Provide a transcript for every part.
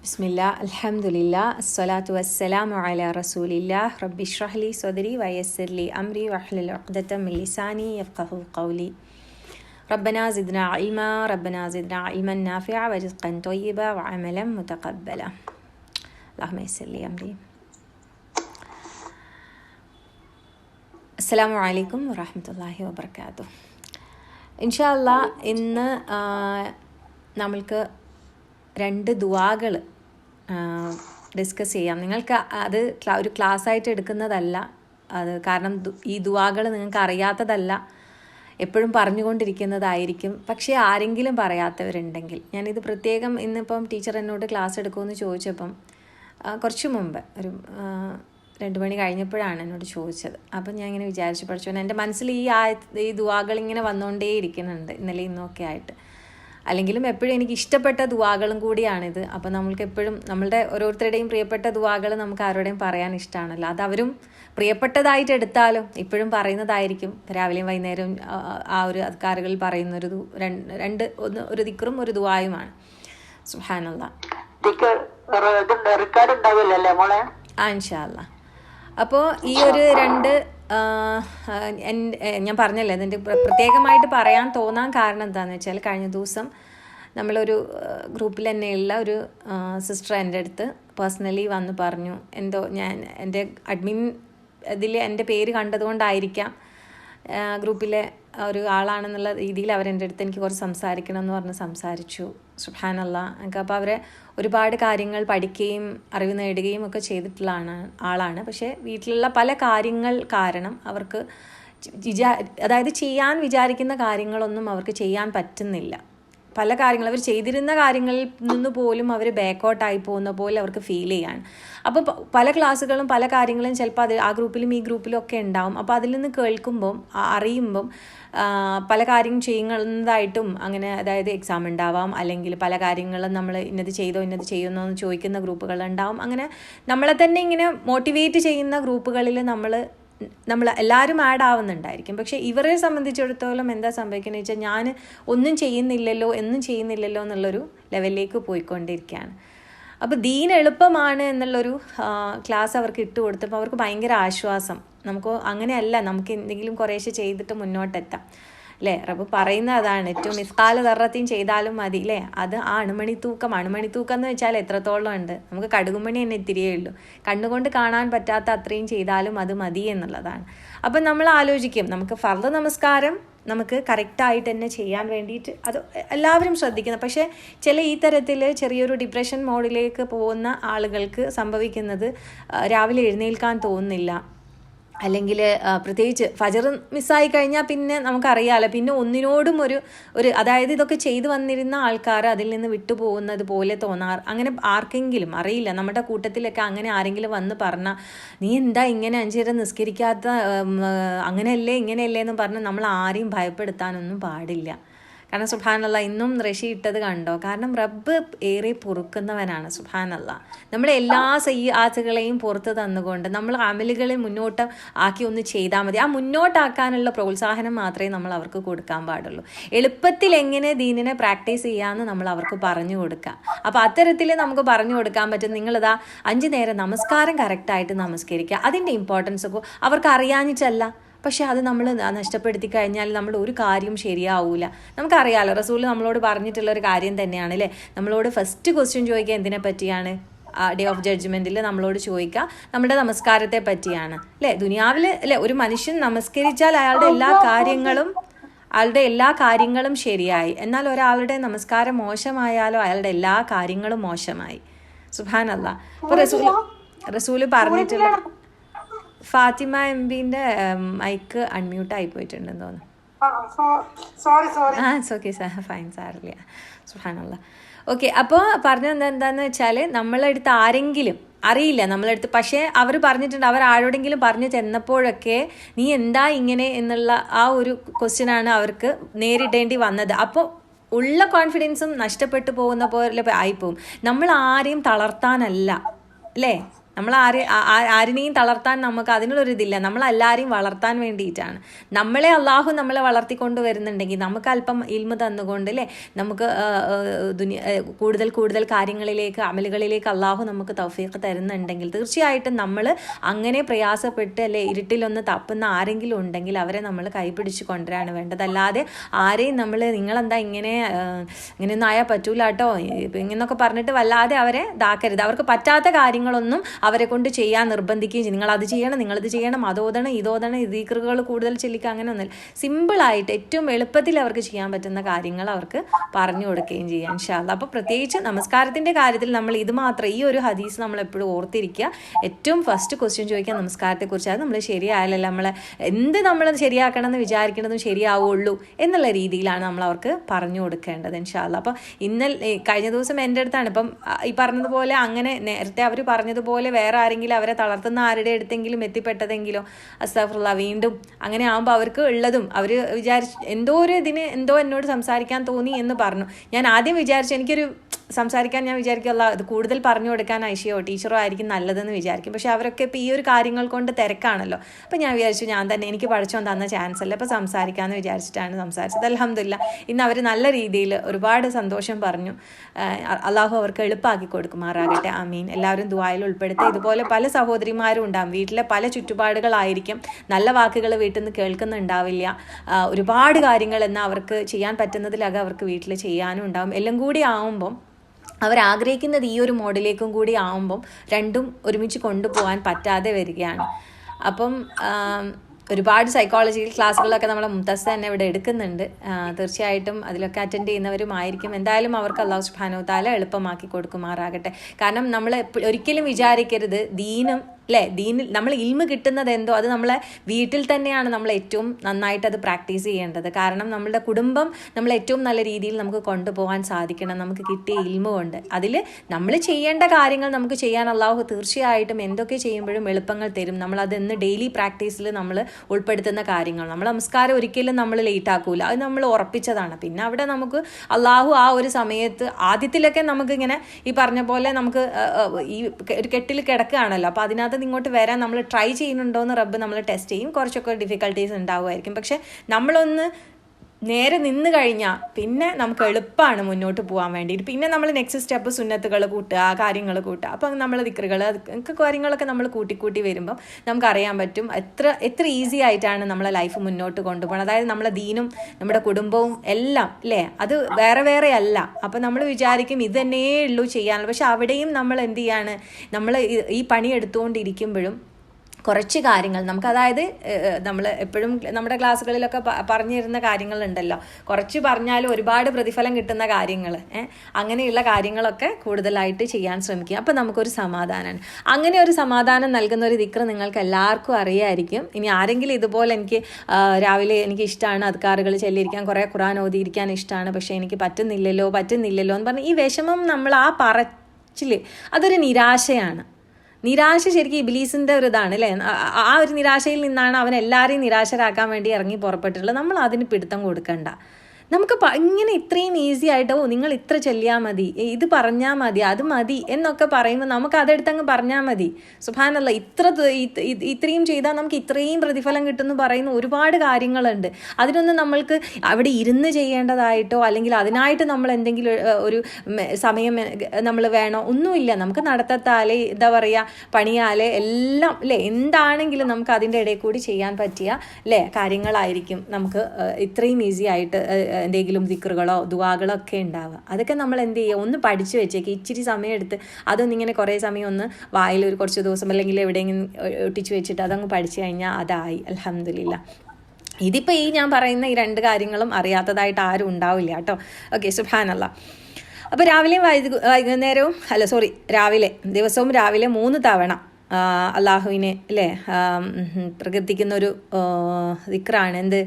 ബിസ്മില്ല അൽഹംദുലില്ല അസ്സലാത്തു വസ്സലാമു അല റസൂലില്ലാ റബ്ബി ഷ്റഹ്ലി സ്വദരി വയസ്സിർലി അംരി വഹ്ലുൽ ഉഖ്ദത മിൻ ലിസാനി യഫ്ഖഹു ഖൗലി ربنا زدنا علما ربنا زدنا علما نافعا ورزقا طيبا وعملا متقبلا اللهم يسر لي أمري അസ്സലാമു അലൈക്കും വറഹമത്തല്ലാഹി വബർക്കാത്തു ഇൻഷാല്ല ഇന്ന് ആ, നമ്മൾക്ക് രണ്ട് ദുവാകൾ ഡിസ്കസ് ചെയ്യാം. നിങ്ങൾക്ക് അത് ഒരു ക്ലാസ് ആയിട്ട് എടുക്കുന്നതല്ല. അത് കാരണം ഈ ദുവാകൾ നിങ്ങൾക്ക് അറിയാത്തതല്ല. എപ്പോഴും പറഞ്ഞുകൊണ്ടിരിക്കുന്നതായിരിക്കും. പക്ഷേ ആരെങ്കിലും പറയാത്തവരുണ്ടെങ്കിൽ. ഞാനിത് പ്രത്യേകം ഇന്നിപ്പം ടീച്ചർ എന്നോട് ക്ലാസ് എടുക്കുമെന്ന് ചോദിച്ചപ്പം കുറച്ച് മുമ്പ് ഒരു രണ്ട് മണി കഴിഞ്ഞപ്പോഴാണ് എന്നോട് ചോദിച്ചത്. അപ്പം ഞാൻ ഇങ്ങനെ വിചാരിച്ചു പഠിച്ചു എന്റെ മനസ്സിൽ ഈ ആ ഈ ദുവാകൾ ഇങ്ങനെ വന്നുകൊണ്ടേ ഇരിക്കുന്നുണ്ട് ഇന്നലെ ഇന്നൊക്കെ ആയിട്ട്. അല്ലെങ്കിലും എപ്പോഴും എനിക്ക് ഇഷ്ടപ്പെട്ട ദുവാകളും കൂടിയാണിത്. അപ്പം നമ്മൾക്ക് എപ്പോഴും നമ്മളുടെ ഓരോരുത്തരുടെയും പ്രിയപ്പെട്ട ദുവാകൾ നമുക്ക് ആരോടെയും പറയാൻ ഇഷ്ടമാണല്ലോ അത് അവരും പ്രിയപ്പെട്ടതായിട്ട് എടുത്താലും ഇപ്പോഴും പറയുന്നതായിരിക്കും. രാവിലെയും വൈകുന്നേരവും ആ, ഒരു അധികാരികളിൽ പറയുന്ന ഒരു രണ്ട് ഒന്ന് ഒരു ദിക്കറും ഒരു ദുവായുമാണ്. സുഹാനുള്ള ആ ഇൻഷാല്ല അപ്പോൾ ഈ ഒരു രണ്ട് ഞാൻ പറഞ്ഞല്ലേ അതിന്റെ പ്രത്യേകമായിട്ട് പറയാൻ തോന്നാൻ കാരണം എന്താണെന്ന് വെച്ചാൽ കഴിഞ്ഞ ദിവസം നമ്മളൊരു ഗ്രൂപ്പിൽ തന്നെയുള്ള ഒരു സിസ്റ്റർ എന്റെ അടുത്ത് പേഴ്സണലി വന്ന് പറഞ്ഞു എന്തോ ഞാൻ എന്റെ അഡ്മിൻ ഇതിൽ എന്റെ പേര് കണ്ടതുകൊണ്ടായിരിക്കാം ഗ്രൂപ്പിലെ ഒരു ആളാണെന്നുള്ള രീതിയിൽ അവരെന്റെ അടുത്ത് എനിക്ക് കുറച്ച് സംസാരിക്കണം എന്ന് പറഞ്ഞ് സംസാരിച്ചു. സുഹാനല്ല എനിക്ക് അപ്പോൾ അവരെ ഒരുപാട് കാര്യങ്ങൾ പഠിക്കുകയും അറിവ് നേടുകയും ഒക്കെ ചെയ്തിട്ടുള്ള ആളാണ്. പക്ഷേ വീട്ടിലുള്ള പല കാര്യങ്ങൾ കാരണം അവർക്ക് വിചാ അതായത് ചെയ്യാൻ വിചാരിക്കുന്ന കാര്യങ്ങളൊന്നും അവർക്ക് ചെയ്യാൻ പറ്റുന്നില്ല. പല കാര്യങ്ങൾ അവർ ചെയ്തിരുന്ന കാര്യങ്ങളിൽ നിന്ന് പോലും അവർ ബാക്കൗട്ടായി പോകുന്ന പോലെ അവർക്ക് ഫീൽ ചെയ്യാൻ അപ്പോൾ പല ക്ലാസ്സുകളും പല കാര്യങ്ങളും ചിലപ്പോൾ അത് ആ ഗ്രൂപ്പിലും ഈ ഗ്രൂപ്പിലും ഒക്കെ ഉണ്ടാവും. അപ്പോൾ അതിൽ നിന്ന് കേൾക്കുമ്പം അറിയുമ്പം പല കാര്യം ചെയ്യുന്നതായിട്ടും അങ്ങനെ അതായത് എക്സാം ഉണ്ടാവാം. അല്ലെങ്കിൽ പല കാര്യങ്ങളും നമ്മൾ ഇന്നത് ചെയ്തോ ഇന്നത് ചെയ്യുന്നോ എന്ന് ചോദിക്കുന്ന ഗ്രൂപ്പുകൾ ഉണ്ടാവും. അങ്ങനെ നമ്മളെ തന്നെ ഇങ്ങനെ മോട്ടിവേറ്റ് ചെയ്യുന്ന ഗ്രൂപ്പുകളിൽ നമ്മൾ നമ്മൾ എല്ലാവരും ആഡ് ആവുന്നുണ്ടായിരിക്കും. പക്ഷെ ഇവരെ സംബന്ധിച്ചിടത്തോളം എന്താ സംഭവിക്കുന്നത് വെച്ചാൽ ഞാൻ ഒന്നും ചെയ്യുന്നില്ലല്ലോ എന്നും ചെയ്യുന്നില്ലല്ലോ എന്നുള്ളൊരു ലെവലിലേക്ക് പോയിക്കൊണ്ടിരിക്കുകയാണ്. അപ്പോൾ ദീൻ എളുപ്പമാണ് എന്നുള്ളൊരു ക്ലാസ് അവർക്ക് ഇട്ട് കൊടുത്തപ്പോൾ അവർക്ക് ഭയങ്കര ആശ്വാസം. നമുക്ക് അങ്ങനെയല്ല നമുക്ക് എന്തെങ്കിലും കുറേശ്ശെ ചെയ്തിട്ട് മുന്നോട്ടെത്താം. അല്ലേ റബ്ബ് പറയുന്ന അതാണ്. ഏറ്റവും മിസ്കാല തറത്തിയും ചെയ്താലും മതി അല്ലേ അത് ആ അണുമണി തൂക്കം അണുമണി തൂക്കം എന്ന് വെച്ചാൽ എത്രത്തോളം ഉണ്ട്? നമുക്ക് കടുകുമണി തന്നെ ഇത്തിരിയേ ഉള്ളൂ. കണ്ണുകൊണ്ട് കാണാൻ പറ്റാത്ത അത്രയും ചെയ്താലും അത് മതി എന്നുള്ളതാണ്. അപ്പം നമ്മൾ ആലോചിക്കും. നമുക്ക് ഫർദ് നമസ്കാരം നമുക്ക് കറക്റ്റായിട്ട് തന്നെ ചെയ്യാൻ വേണ്ടിയിട്ട് അത് എല്ലാവരും ശ്രദ്ധിക്കുന്നു പക്ഷേ ചില ഈ തരത്തിൽ ചെറിയൊരു ഡിപ്രഷൻ മോഡിലേക്ക് പോകുന്ന ആളുകൾക്ക് സംഭവിക്കുന്നത് രാവിലെ എഴുന്നേൽക്കാൻ തോന്നുന്നില്ല. അല്ലെങ്കിൽ പ്രത്യേകിച്ച് ഫജർ മിസ്സായി കഴിഞ്ഞാൽ പിന്നെ നമുക്കറിയാമല്ലോ പിന്നെ ഒന്നിനോടും ഒരു ഒരു അതായത് ഇതൊക്കെ ചെയ്തു വന്നിരുന്ന ആൾക്കാർ അതിൽ നിന്ന് വിട്ടുപോകുന്നത് പോലെ തോന്നാർ അങ്ങനെ ആർക്കെങ്കിലും അറിയില്ല നമ്മുടെ കൂട്ടത്തിലൊക്കെ അങ്ങനെ ആരെങ്കിലും വന്ന് പറഞ്ഞാൽ നീ എന്താ ഇങ്ങനെ അഞ്ചേരം നിസ്കരിക്കാത്ത അങ്ങനെയല്ലേ ഇങ്ങനെയല്ലേ എന്ന് പറഞ്ഞ് നമ്മൾ ആരെയും ഭയപ്പെടുത്താനൊന്നും പാടില്ല. കാരണം സുബാനല്ല ഇന്നും റഷി ഇട്ടത് കണ്ടോ? കാരണം റബ്ബ് ഏറെ പൊറുക്കുന്നവനാണ് സുബാനല്ല നമ്മൾ എല്ലാ സയ്യ സയ്യാത്തുകളെയും പുറത്ത് തന്നുകൊണ്ട് നമ്മൾ അമലുകളെ മുന്നോട്ട് ആക്കി ഒന്ന് ചെയ്താൽ മതി. ആ മുന്നോട്ടാക്കാനുള്ള പ്രോത്സാഹനം മാത്രമേ നമ്മൾ അവർക്ക് കൊടുക്കാൻ പാടുള്ളൂ. എളുപ്പത്തിൽ എങ്ങനെ ദീനിനെ പ്രാക്ടീസ് ചെയ്യാമെന്ന് നമ്മൾ അവർക്ക് പറഞ്ഞു കൊടുക്കാം. അപ്പോൾ അത്തരത്തിൽ നമുക്ക് പറഞ്ഞു കൊടുക്കാൻ പറ്റും. നിങ്ങളിതാ അഞ്ച് നേരം നമസ്കാരം കറക്റ്റായിട്ട് നമസ്കരിക്കുക. അതിന്റെ ഇമ്പോർട്ടൻസ് ഒക്കെ അവർക്ക് അറിയാഞ്ഞിട്ടല്ല. പക്ഷെ അത് നമ്മൾ നഷ്ടപ്പെടുത്തി കഴിഞ്ഞാൽ നമ്മൾ ഒരു കാര്യം ശരിയാവൂല. നമുക്കറിയാലോ റസൂൽ നമ്മളോട് പറഞ്ഞിട്ടുള്ള ഒരു കാര്യം തന്നെയാണ് അല്ലേ? നമ്മളോട് ഫസ്റ്റ് ക്വസ്റ്റ്യൻ ചോദിക്കുക എന്തിനെ പറ്റിയാണ്? ഡേ ഓഫ് ജഡ്ജ്മെന്റിൽ നമ്മളോട് ചോദിക്കുക നമ്മുടെ നമസ്കാരത്തെ പറ്റിയാണ്. അല്ലേ? ദുനിയാവിൽ അല്ലേ ഒരു മനുഷ്യൻ നമസ്കരിച്ചാൽ അയാളുടെ എല്ലാ കാര്യങ്ങളും അയാളുടെ എല്ലാ കാര്യങ്ങളും ശരിയായി. എന്നാൽ ഒരാളുടെ നമസ്കാരം മോശമായാലോ അയാളുടെ എല്ലാ കാര്യങ്ങളും മോശമായി. സുഹാനല്ല ഇപ്പോൾ റസൂൽ റസൂൽ പറഞ്ഞിട്ടുള്ള ഫാത്തിമ എം പിന്റെ മൈക്ക് അൺമ്യൂട്ട് ആയി പോയിട്ടുണ്ടെന്ന് തോന്നുന്നു. ആ ഓക്കെ സാർ ഫൈൻ സാറില്ല സുഹാനുള്ള ഓക്കെ അപ്പോൾ പറഞ്ഞത് എന്താന്ന് വെച്ചാൽ നമ്മളെടുത്ത് ആരെങ്കിലും അറിയില്ല നമ്മളെടുത്ത് പക്ഷേ അവർ പറഞ്ഞിട്ടുണ്ട് അവർ ആരോടെങ്കിലും പറഞ്ഞു ചെന്നപ്പോഴൊക്കെ നീ എന്താ ഇങ്ങനെ എന്നുള്ള ആ ഒരു ക്വസ്റ്റ്യനാണ് അവർക്ക് നേരിടേണ്ടി വന്നത്. അപ്പോൾ ഉള്ള കോൺഫിഡൻസും നഷ്ടപ്പെട്ടു പോകുന്ന പോലെ ആയിപ്പോവും. നമ്മൾ ആരെയും തളർത്താനല്ല അല്ലേ? നമ്മൾ ആരെ ആരിനെയും തളർത്താൻ നമുക്ക് അതിനുള്ളൊരു ഇതില്ല നമ്മൾ എല്ലാവരെയും വളർത്താൻ വേണ്ടിയിട്ടാണ്. നമ്മളെ അള്ളാഹു നമ്മളെ വളർത്തിക്കൊണ്ട് വരുന്നുണ്ടെങ്കിൽ നമുക്ക് അല്പം ഇൽമ തന്നുകൊണ്ട് അല്ലേ നമുക്ക് ദുനിയ കൂടുതൽ കൂടുതൽ കാര്യങ്ങളിലേക്ക് അമലുകളിലേക്ക് അള്ളാഹു നമുക്ക് തൗഫീഖ് തരുന്നുണ്ടെങ്കിൽ തീർച്ചയായിട്ടും നമ്മൾ അങ്ങനെ പ്രയാസപ്പെട്ട് അല്ലെ ഇരുട്ടിലൊന്ന് തപ്പുന്ന ആരെങ്കിലും ഉണ്ടെങ്കിൽ അവരെ നമ്മൾ കൈപിടിച്ച് കൊണ്ടുവരാണ് വേണ്ടത്. അല്ലാതെ ആരെയും നമ്മൾ നിങ്ങളെന്താ ഇങ്ങനെ ഇങ്ങനെയൊന്നും ആയാൽ പറ്റൂല കേട്ടോ ഇങ്ങനെയൊക്കെ പറഞ്ഞിട്ട് വല്ലാതെ അവരെ ഇതാക്കരുത്. അവർക്ക് പറ്റാത്ത കാര്യങ്ങളൊന്നും അവരെ കൊണ്ട് ചെയ്യാൻ നിർബന്ധിക്കുകയും ചെയ്യും. നിങ്ങൾ അത് ചെയ്യണം നിങ്ങളത് ചെയ്യണം അതോതണം ഇതോതണം ഇതീക്കറുകൾ കൂടുതൽ ചെല്ലിക്കുക അങ്ങനെയൊന്നുമില്ല സിമ്പിളായിട്ട് ഏറ്റവും എളുപ്പത്തിൽ അവർക്ക് ചെയ്യാൻ പറ്റുന്ന കാര്യങ്ങൾ അവർക്ക് പറഞ്ഞു കൊടുക്കുകയും ചെയ്യാം ഇൻഷാല്ല അപ്പോൾ പ്രത്യേകിച്ച് നമസ്കാരത്തിന്റെ കാര്യത്തിൽ നമ്മൾ ഇത് മാത്രം ഈ ഒരു ഹദീസ് നമ്മൾ എപ്പോഴും ഓർത്തിരിക്കുക. ഏറ്റവും ഫസ്റ്റ് ക്വസ്റ്റ്യൻ ചോദിക്കുക നമസ്കാരത്തെക്കുറിച്ച്. അത് നമ്മൾ ശരിയായാലല്ല നമ്മൾ എന്ത് നമ്മൾ ശരിയാക്കണം എന്ന് വിചാരിക്കണതും ശരിയാവുള്ളൂ എന്നുള്ള രീതിയിലാണ് നമ്മൾ അവർക്ക് പറഞ്ഞു കൊടുക്കേണ്ടത് ഇൻഷാല്ല അപ്പോൾ ഇന്നലെ കഴിഞ്ഞ ദിവസം എന്റെ അടുത്താണ് ഇപ്പം ഈ പറഞ്ഞതുപോലെ അങ്ങനെ നേരത്തെ അവർ പറഞ്ഞതുപോലെ വേറെ ആരെങ്കിലും അവരെ തളർത്തുന്ന ആരുടെ അടുത്തെങ്കിലും എത്തിപ്പെട്ടതെങ്കിലോ അസ്താഫുള്ള വീണ്ടും അങ്ങനെ ആകുമ്പോൾ അവർക്ക് ഉള്ളതും അവർ വിചാരിച്ച് എന്തോ ഒരു ഇതിന് എന്തോ എന്നോട് സംസാരിക്കാൻ തോന്നി എന്ന് പറഞ്ഞു. ഞാൻ ആദ്യം വിചാരിച്ചു എനിക്കൊരു സംസാരിക്കാൻ ഞാൻ വിചാരിക്കുമല്ല ഇത് കൂടുതൽ പറഞ്ഞു കൊടുക്കാൻ ഐഷിയോ ടീച്ചറോ ആയിരിക്കും നല്ലതെന്ന് വിചാരിക്കും. പക്ഷേ അവരൊക്കെ ഇപ്പോൾ ഈ ഒരു കാര്യങ്ങൾ കൊണ്ട് തിരക്കാണല്ലോ. അപ്പോൾ ഞാൻ വിചാരിച്ചു ഞാൻ തന്നെ എനിക്ക് പഠിച്ചോൻ തന്ന ചാൻസ് അല്ല അപ്പോൾ സംസാരിക്കാമെന്ന് വിചാരിച്ചിട്ടാണ് സംസാരിച്ചത്. അലഹമില്ല ഇന്ന് അവർ നല്ല രീതിയിൽ ഒരുപാട് സന്തോഷം പറഞ്ഞു. അള്ളാഹു അവർക്ക് എളുപ്പമാക്കി കൊടുക്കുമാറാകട്ടെ. ആമീൻ. എല്ലാവരും ദുബായിൽ ഉൾപ്പെടുത്തി. ഇതുപോലെ പല സഹോദരിമാരും ഉണ്ടാകും വീട്ടിലെ പല ചുറ്റുപാടുകളായിരിക്കും നല്ല വാക്കുകൾ വീട്ടിൽ നിന്ന് കേൾക്കുന്നുണ്ടാവില്ല. ഒരുപാട് കാര്യങ്ങൾ എന്നാൽ അവർക്ക് ചെയ്യാൻ പറ്റുന്നതിലകം അവർക്ക് വീട്ടിൽ ചെയ്യാനും ഉണ്ടാവും. എല്ലാം കൂടി ആവുമ്പം അവരാഗ്രഹിക്കുന്നത് ഈ ഒരു മോഡിലേക്കും കൂടി ആവുമ്പം രണ്ടും ഒരുമിച്ച് കൊണ്ടുപോകാൻ പറ്റാതെ വരികയാണ്. അപ്പം ഒരുപാട് സൈക്കോളജിക്കൽ ക്ലാസ്സുകളൊക്കെ നമ്മളെ മുത്തസ് തന്നെ ഇവിടെ എടുക്കുന്നുണ്ട്. തീർച്ചയായിട്ടും അതിലൊക്കെ അറ്റൻഡ് ചെയ്യുന്നവരുമായിരിക്കും. എന്തായാലും അവർക്ക് അള്ളാഹു സുബാനോ താല എളുപ്പമാക്കി കൊടുക്കുമാറാകട്ടെ. കാരണം നമ്മൾ ഒരിക്കലും വിചാരിക്കരുത് ദീനും അല്ലേ ദീനിൽ നമ്മൾ ഇൽമ കിട്ടുന്നത് എന്തോ? അത് നമ്മളെ വീട്ടിൽ തന്നെയാണ് നമ്മൾ ഏറ്റവും നന്നായിട്ട് അത് പ്രാക്ടീസ് ചെയ്യേണ്ടത്. കാരണം നമ്മളുടെ കുടുംബം നമ്മൾ ഏറ്റവും നല്ല രീതിയിൽ നമുക്ക് കൊണ്ടുപോകാൻ സാധിക്കണം. നമുക്ക് കിട്ടിയ ഇൽമ കൊണ്ട്. അതിൽ നമ്മൾ ചെയ്യേണ്ട കാര്യങ്ങൾ നമുക്ക് ചെയ്യാൻ അള്ളാഹു തീർച്ചയായിട്ടും എന്തൊക്കെ ചെയ്യുമ്പോഴും എളുപ്പങ്ങൾ തരും. നമ്മൾ അതെന്ന് ഡെയിലി പ്രാക്ടീസിൽ നമ്മൾ ഉൾപ്പെടുത്തുന്ന കാര്യങ്ങൾ. നമ്മൾ നമസ്കാരം ഒരിക്കലും നമ്മൾ ലേറ്റ് ആക്കൂല. അത് നമ്മൾ ഉറപ്പിച്ചതാണ്. പിന്നെ അവിടെ നമുക്ക് അള്ളാഹു ആ ഒരു സമയത്ത് ആദ്യത്തിലൊക്കെ നമുക്ക് ഇങ്ങനെ ഈ പറഞ്ഞ പോലെ നമുക്ക് ഈ ഒരു കെട്ടിൽ കിടക്കുകയാണല്ലോ. അപ്പോൾ അതിനകത്ത് നിന്ന് ഇങ്ങോട്ട് വരാൻ നമ്മൾ ട്രൈ ചെയ്യുന്നുണ്ടോ എന്ന് റബ്ബ് നമ്മൾ ടെസ്റ്റ് ചെയ്യും. കുറച്ചൊക്കെ ഡിഫിക്കൽട്ടീസ് ഉണ്ടാവുമായിരിക്കും. പക്ഷെ നമ്മളൊന്ന് നേരെ നിന്ന് കഴിഞ്ഞാൽ പിന്നെ നമുക്ക് എളുപ്പമാണ് മുന്നോട്ട് പോകാൻ വേണ്ടിയിട്ട്. പിന്നെ നമ്മൾ നെക്സ്റ്റ് സ്റ്റെപ്പ് സുന്നത്തുകൾ കൂട്ടുക കാര്യങ്ങൾ കൂട്ടുക. അപ്പം നമ്മൾ ദിക്കറുകൾ ഒക്കെ കാര്യങ്ങളൊക്കെ നമ്മൾ കൂട്ടിക്കൂട്ടി കൂട്ടി വരുമ്പം നമുക്കറിയാൻ പറ്റും എത്ര എത്ര ഈസി ആയിട്ടാണ് നമ്മളെ ലൈഫ് മുന്നോട്ട് കൊണ്ടുപോകുന്നത് അതായത് നമ്മളെ ദീനും നമ്മുടെ കുടുംബവും എല്ലാം അല്ലേ അത് വേറെ വേറെ അല്ല. അപ്പം നമ്മൾ വിചാരിക്കും ഇത് തന്നെയേ ഉള്ളൂ ചെയ്യാനുള്ളൂ പക്ഷെ അവിടെയും നമ്മൾ എന്ത് ചെയ്യാണ്? നമ്മൾ ഈ പണി എടുത്തുകൊണ്ടിരിക്കുമ്പോഴും കുറച്ച് കാര്യങ്ങൾ. നമുക്ക് അതായത് നമ്മൾ എപ്പോഴും നമ്മുടെ ക്ലാസ്സുകളിലൊക്കെ പറഞ്ഞിരുന്ന കാര്യങ്ങളുണ്ടല്ലോ. കുറച്ച് പറഞ്ഞാലും ഒരുപാട് പ്രതിഫലം കിട്ടുന്ന കാര്യങ്ങൾ അങ്ങനെയുള്ള കാര്യങ്ങളൊക്കെ കൂടുതലായിട്ട് ചെയ്യാൻ ശ്രമിക്കുക അപ്പോൾ നമുക്കൊരു സമാധാനമാണ് അങ്ങനെ ഒരു സമാധാനം നൽകുന്ന ഒരു ദിക്ര നിങ്ങൾക്ക് എല്ലാവർക്കും അറിയായിരിക്കും. ഇനി ആരെങ്കിലും ഇതുപോലെ എനിക്ക് രാവിലെ എനിക്ക് ഇഷ്ടമാണ് അധികാറുകൾ ചെല്ലിയിരിക്കാൻ കുറേ ഖുറാൻ ഓതിയിരിക്കാൻ ഇഷ്ടമാണ് പക്ഷേ എനിക്ക് പറ്റുന്നില്ലല്ലോ പറ്റുന്നില്ലല്ലോ എന്ന് പറഞ്ഞ് ഈ വിഷമം നമ്മൾ ആ പറച്ചിൽ അതൊരു നിരാശയാണ്. നിരാശ ശരിക്കും ഇബിലീസിന്റെ ഒരു ഇതാണ് അല്ലേ? ആ ഒരു നിരാശയിൽ നിന്നാണ് അവൻ എല്ലാവരെയും നിരാശരാക്കാൻ വേണ്ടി ഇറങ്ങി പുറപ്പെട്ടിട്ടുള്ളത്. നമ്മൾ അതിന് പിടുത്തം കൊടുക്കണ്ട. നമുക്ക് ഇങ്ങനെ ഇത്രയും ഈസി ആയിട്ട് ഓ നിങ്ങൾ ഇത്ര ചെല്ലിയാൽ മതി ഇത് പറഞ്ഞാൽ മതി അത് മതി എന്നൊക്കെ പറയുമ്പോൾ നമുക്ക് അതെടുത്തങ്ങ് പറഞ്ഞാൽ മതി. സുഭാനല്ല ഇത്ര ഇത്രയും ചെയ്താൽ നമുക്ക് ഇത്രയും പ്രതിഫലം കിട്ടുമെന്ന് പറയുന്ന ഒരുപാട് കാര്യങ്ങളുണ്ട്. അതിനൊന്നും നമ്മൾക്ക് അവിടെ ഇരുന്ന് ചെയ്യേണ്ടതായിട്ടോ അല്ലെങ്കിൽ അതിനായിട്ട് നമ്മൾ എന്തെങ്കിലും ഒരു സമയം നമ്മൾ വേണോ ഒന്നുമില്ല. നമുക്ക് നടത്തത്താലേ എന്താ പറയുക പണിയാലേ എല്ലാം അല്ലേ എന്താണെങ്കിലും നമുക്ക് അതിന്റെ ഇടയിൽ കൂടി ചെയ്യാൻ പറ്റിയ അല്ലേ കാര്യങ്ങളായിരിക്കും നമുക്ക് ഇത്രയും ഈസി ആയിട്ട് എന്തെങ്കിലും ദിക്കറുകളോ ദുവാകളോ ഒക്കെ ഉണ്ടാവുക. അതൊക്കെ നമ്മൾ എന്ത് ചെയ്യുക? ഒന്ന് പഠിച്ചു വെച്ചേക്ക്. ഇച്ചിരി സമയം എടുത്ത് അതൊന്നും ഇങ്ങനെ കുറേ സമയം ഒന്ന് വായിൽ ഒരു കുറച്ച് ദിവസം അല്ലെങ്കിൽ എവിടെയെങ്കിലും ഒട്ടിച്ചു വെച്ചിട്ട് അതങ്ങ് പഠിച്ചു കഴിഞ്ഞാൽ അതായി. അലഹമില്ല ഇതിപ്പോൾ ഈ ഞാൻ പറയുന്ന ഈ രണ്ട് കാര്യങ്ങളും അറിയാത്തതായിട്ട് ആരും ഉണ്ടാവില്ല കേട്ടോ. ഓക്കെ സുഹാനല്ല അപ്പോൾ രാവിലെയും വൈകു വൈകുന്നേരവും അല്ല സോറി രാവിലെ ദിവസവും രാവിലെ മൂന്ന് തവണ അള്ളാഹുവിനെ അല്ലേ പ്രകീർത്തിക്കുന്നൊരു ദിക്റാണ്. എന്ത്?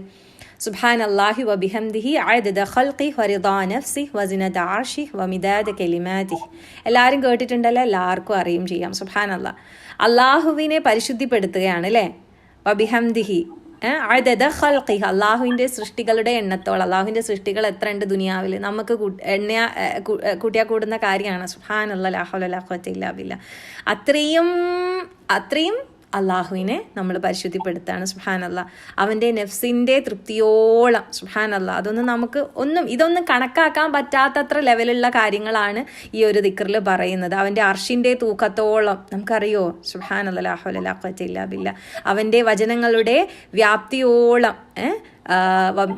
സുബാൻ അള്ളാഹി വബിഹംദിഹി അഴദ ഖൽഖി വറിദാ നഫ്സി വസിനത ആർഷി വമിദാദ കലിമാതി എല്ലാവരും കേട്ടിട്ടുണ്ടല്ലോ? എല്ലാവർക്കും അറിയും ചെയ്യാം. സുബാൻ അള്ളാഹ് അള്ളാഹുവിനെ പരിശുദ്ധിപ്പെടുത്തുകയാണ് അല്ലേ? വബിഹംദിഹി അഴത ഖൽഖി. അള്ളാഹുവിന്റെ സൃഷ്ടികളുടെ എണ്ണത്തോളം അള്ളാഹുവിന്റെ സൃഷ്ടികൾ എത്ര ഉണ്ട് ദുനിയാവിൽ? നമുക്ക് എണ്ണ കൂട്ടിയാൽ കൂടുന്ന കാര്യമാണ്. സുഹാൻ അല്ലാഹുലാഹുല അത്രയും അത്രയും അള്ളാഹുവിനെ നമ്മൾ പരിശുദ്ധിപ്പെടുത്താണ് അല്ല അവന്റെ നെഫ്സിന്റെ തൃപ്തിയോളം. സുഹാൻ അല്ല അതൊന്നും നമുക്ക് ഒന്നും ഇതൊന്നും കണക്കാക്കാൻ പറ്റാത്തത്ര ലെവലുള്ള കാര്യങ്ങളാണ് ഈ ഒരു ദിക്കറിൽ പറയുന്നത്. അവന്റെ അർഷിന്റെ തൂക്കത്തോളം. നമുക്കറിയോ? സുഹാനല്ലാഹുലാഹുല ബില്ല. അവന്റെ വചനങ്ങളുടെ വ്യാപ്തിയോളം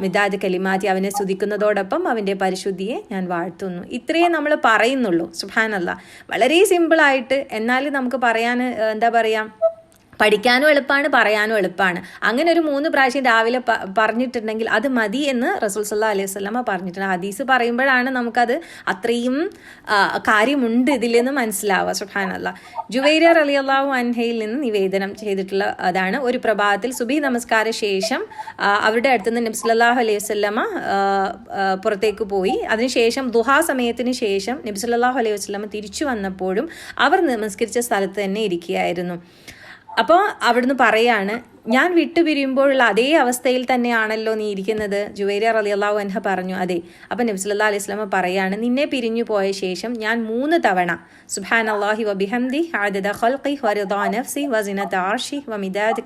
മിതാജ് കലിമാറ്റി അവനെ സ്തുതിക്കുന്നതോടൊപ്പം അവന്റെ പരിശുദ്ധിയെ ഞാൻ വാഴ്ത്തുന്നു. ഇത്രയേ നമ്മൾ പറയുന്നുള്ളൂ. സുഹാനല്ല വളരെ സിമ്പിളായിട്ട് എന്നാൽ നമുക്ക് പറയാൻ എന്താ പറയുക പഠിക്കാനും എളുപ്പമാണ് പറയാനും എളുപ്പമാണ് അങ്ങനെ ഒരു മൂന്ന് പ്രാവശ്യം രാവിലെ പറഞ്ഞിട്ടുണ്ടെങ്കിൽ അത് മതി എന്ന് റസൂൽ സല്ലാ അലൈഹി സ്വലമ പറഞ്ഞിട്ടുണ്ട്. ഹദീസ് പറയുമ്പോഴാണ് നമുക്കത് അത്രയും കാര്യമുണ്ട് ഇതിലെന്ന് മനസ്സിലാവുക. സുഹാനല്ല ജുവൈര അലി അള്ളാഹു അൻഹയിൽ നിന്ന് നിവേദനം ചെയ്തിട്ടുള്ള അതാണ്. ഒരു പ്രഭാതത്തിൽ സുബി നമസ്കാര ശേഷം അവരുടെ അടുത്ത് നിന്ന് നബ്സല്ലാഹു അലൈഹി വസ്ലമ പുറത്തേക്ക് പോയി. അതിനുശേഷം ദുഹാ സമയത്തിന് ശേഷം നബ്സല്ലാഹു അലൈഹി വസ്ലമ തിരിച്ചു വന്നപ്പോഴും അവർ നമസ്കരിച്ച സ്ഥലത്ത് തന്നെ ഇരിക്കുകയായിരുന്നു. അപ്പോൾ അവിടുന്ന് പറയാണ് ഞാൻ വിട്ടുപിരിയുമ്പോഴുള്ള അതേ അവസ്ഥയിൽ തന്നെയാണല്ലോ നീ ഇരിക്കുന്നത്. ജുവേരിയ അള്ളാഹു അൻഹ പറഞ്ഞു അതെ അപ്പം നബ്സുല്ലാ അലൈഹി സ്വലമ പറയാണ് നിന്നെ പിരിഞ്ഞു പോയ ശേഷം ഞാൻ മൂന്ന് തവണ സുഹാൻ അള്ളാഹി വബിഹംദി ഖൽഖി വസിനത്ത് ആർഷി വമിദാദ്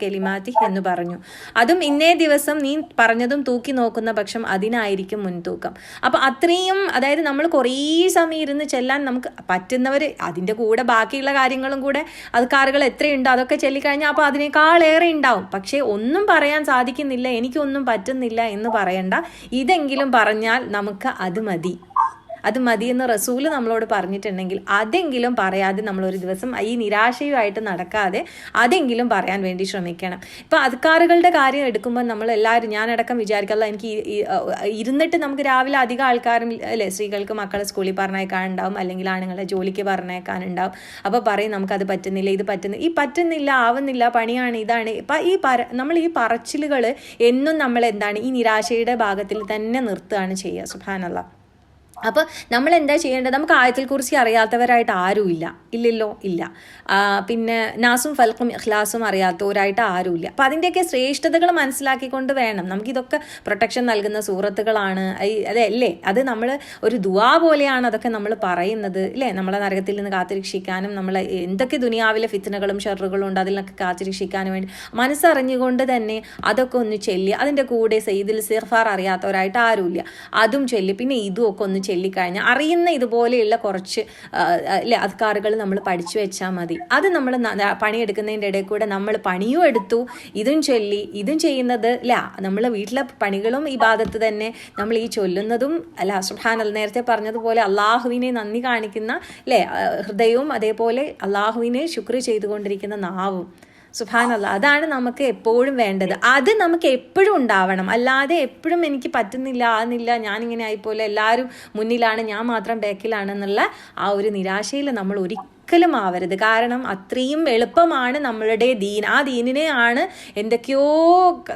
എന്ന് പറഞ്ഞു. അതും ഇന്നേ ദിവസം നീ പറഞ്ഞതും തൂക്കി നോക്കുന്ന പക്ഷം അതിനായിരിക്കും മുൻതൂക്കം. അപ്പോൾ അത്രയും അതായത് നമ്മൾ കുറേ സമയം ഇരുന്ന് ചെല്ലാൻ നമുക്ക് പറ്റുന്നവർ അതിന്റെ കൂടെ ബാക്കിയുള്ള കാര്യങ്ങളും കൂടെ അത് കാറുകൾ എത്രയുണ്ടോ അതൊക്കെ ചെല്ലിക്കഴിഞ്ഞാൽ അപ്പോൾ അതിനേക്കാളേറെ ഉണ്ടാവും. പക്ഷേ ഒന്നും പറയാൻ സാധിക്കുന്നില്ല എനിക്കൊന്നും പറ്റുന്നില്ല എന്ന് പറയണ്ട. ഇതെങ്കിലും പറഞ്ഞാൽ നമുക്ക് അത് മതി. അത് മതിയെന്ന് റസൂൽ നമ്മളോട് പറഞ്ഞിട്ടുണ്ടെങ്കിൽ അതെങ്കിലും പറയാതെ നമ്മൾ ഒരു ദിവസം ഈ നിരാശയുമായിട്ട് നടക്കാതെ അതെങ്കിലും പറയാൻ വേണ്ടി ശ്രമിക്കണം. ഇപ്പം അധികാറുകളുടെ കാര്യം എടുക്കുമ്പോൾ നമ്മൾ എല്ലാവരും ഞാനടക്കം വിചാരിക്കാതെ എനിക്ക് ഇരുന്നിട്ട് നമുക്ക് രാവിലെ അധികം ആൾക്കാരും അല്ലെ സ്ത്രീകൾക്ക് മക്കളെ സ്കൂളിൽ പറഞ്ഞേക്കാനുണ്ടാവും അല്ലെങ്കിൽ ആണുങ്ങളെ ജോലിക്ക് പറഞ്ഞേക്കാനുണ്ടാവും അപ്പോൾ പറയും നമുക്കത് പറ്റുന്നില്ല ഇത് പറ്റുന്നില്ല ഈ പറ്റുന്നില്ല ആവുന്നില്ല പണിയാണ് ഇതാണ്. ഇപ്പം ഈ പറ നമ്മൾ ഈ പറച്ചിലുകൾ എന്നും നമ്മൾ എന്താണ് ഈ നിരാശയുടെ ഭാഗത്തിൽ തന്നെ നിർത്തുകയാണ് ചെയ്യുക. സുഭാനല്ല അപ്പോൾ നമ്മൾ എന്താ ചെയ്യേണ്ടത്? നമുക്ക് ആയത്തിൽ കുറിച്ച് അറിയാത്തവരായിട്ട് ആരുമില്ല ഇല്ലല്ലോ? ഇല്ല. പിന്നെ നാസും ഫൽക്കും ഇഖ്ലാസും അറിയാത്തവരായിട്ട് ആരുമില്ല അപ്പം അതിന്റെയൊക്കെ ശ്രേഷ്ഠതകൾ മനസ്സിലാക്കിക്കൊണ്ട് വേണം. നമുക്കിതൊക്കെ പ്രൊട്ടക്ഷൻ നൽകുന്ന സുഹൃത്തുക്കളാണ് അതല്ലേ അത് നമ്മൾ ഒരു ദുവാ പോലെയാണ് അതൊക്കെ നമ്മൾ പറയുന്നത് ഇല്ലേ? നമ്മളെ നരകത്തിൽ നിന്ന് കാത്തിരക്ഷിക്കാനും നമ്മൾ എന്തൊക്കെ ദുനിയാവിലെ ഫിത്തനകളും ഷെറുകളും ഉണ്ട് അതിലൊക്കെ കാത്തിരക്ഷിക്കാനും വേണ്ടി മനസ്സറിഞ്ഞുകൊണ്ട് തന്നെ അതൊക്കെ ഒന്ന് ചൊല്ലി അതിന്റെ കൂടെ സെയ്ദിൽ സിർഫാർ അറിയാത്തവരായിട്ട് ആരുമില്ല അതും ചൊല്ലി പിന്നെ ഇതും ഒക്കെ ഒന്ന് ചൊല്ലിക്കഴിഞ്ഞാൽ അറിയുന്ന ഇതുപോലെയുള്ള കുറച്ച് അല്ലെ അധികാറുകൾ നമ്മൾ പഠിച്ചു വെച്ചാൽ മതി. അത് നമ്മൾ പണിയെടുക്കുന്നതിന്റെ ഇടയിൽ കൂടെ നമ്മൾ പണിയും എടുത്തു ഇതും ചൊല്ലി ഇതും ചെയ്യുന്നത് അല്ല നമ്മൾ വീട്ടിലെ പണികളും ഈ ഭാഗത്ത് തന്നെ നമ്മൾ ഈ ചൊല്ലുന്നതും അല്ല സുഹാൻ നേരത്തെ പറഞ്ഞതുപോലെ അള്ളാഹുവിനെ നന്ദി കാണിക്കുന്ന അല്ലേ ഹൃദയവും അതേപോലെ അള്ളാഹുവിനെ ശുക്ർ ചെയ്തുകൊണ്ടിരിക്കുന്ന നാവും. സുഭാനല്ല അതാണ് നമുക്ക് എപ്പോഴും വേണ്ടത്. അത് നമുക്ക് എപ്പോഴും ഉണ്ടാവണം. അല്ലാതെ എപ്പോഴും എനിക്ക് പറ്റുന്നില്ല ആകുന്നില്ല ഞാനിങ്ങനെ ആയിപ്പോലെ എല്ലാവരും മുന്നിലാണ് ഞാൻ മാത്രം ബാക്കിലാണെന്നുള്ള ആ ഒരു നിരാശയിൽ നമ്മൾ ഒരിക്കലും ആവരുത് കാരണം അത്രയും എളുപ്പമാണ് നമ്മളുടെ ദീൻ. ആ ദീനിനെ ആണ് എന്തൊക്കെയോ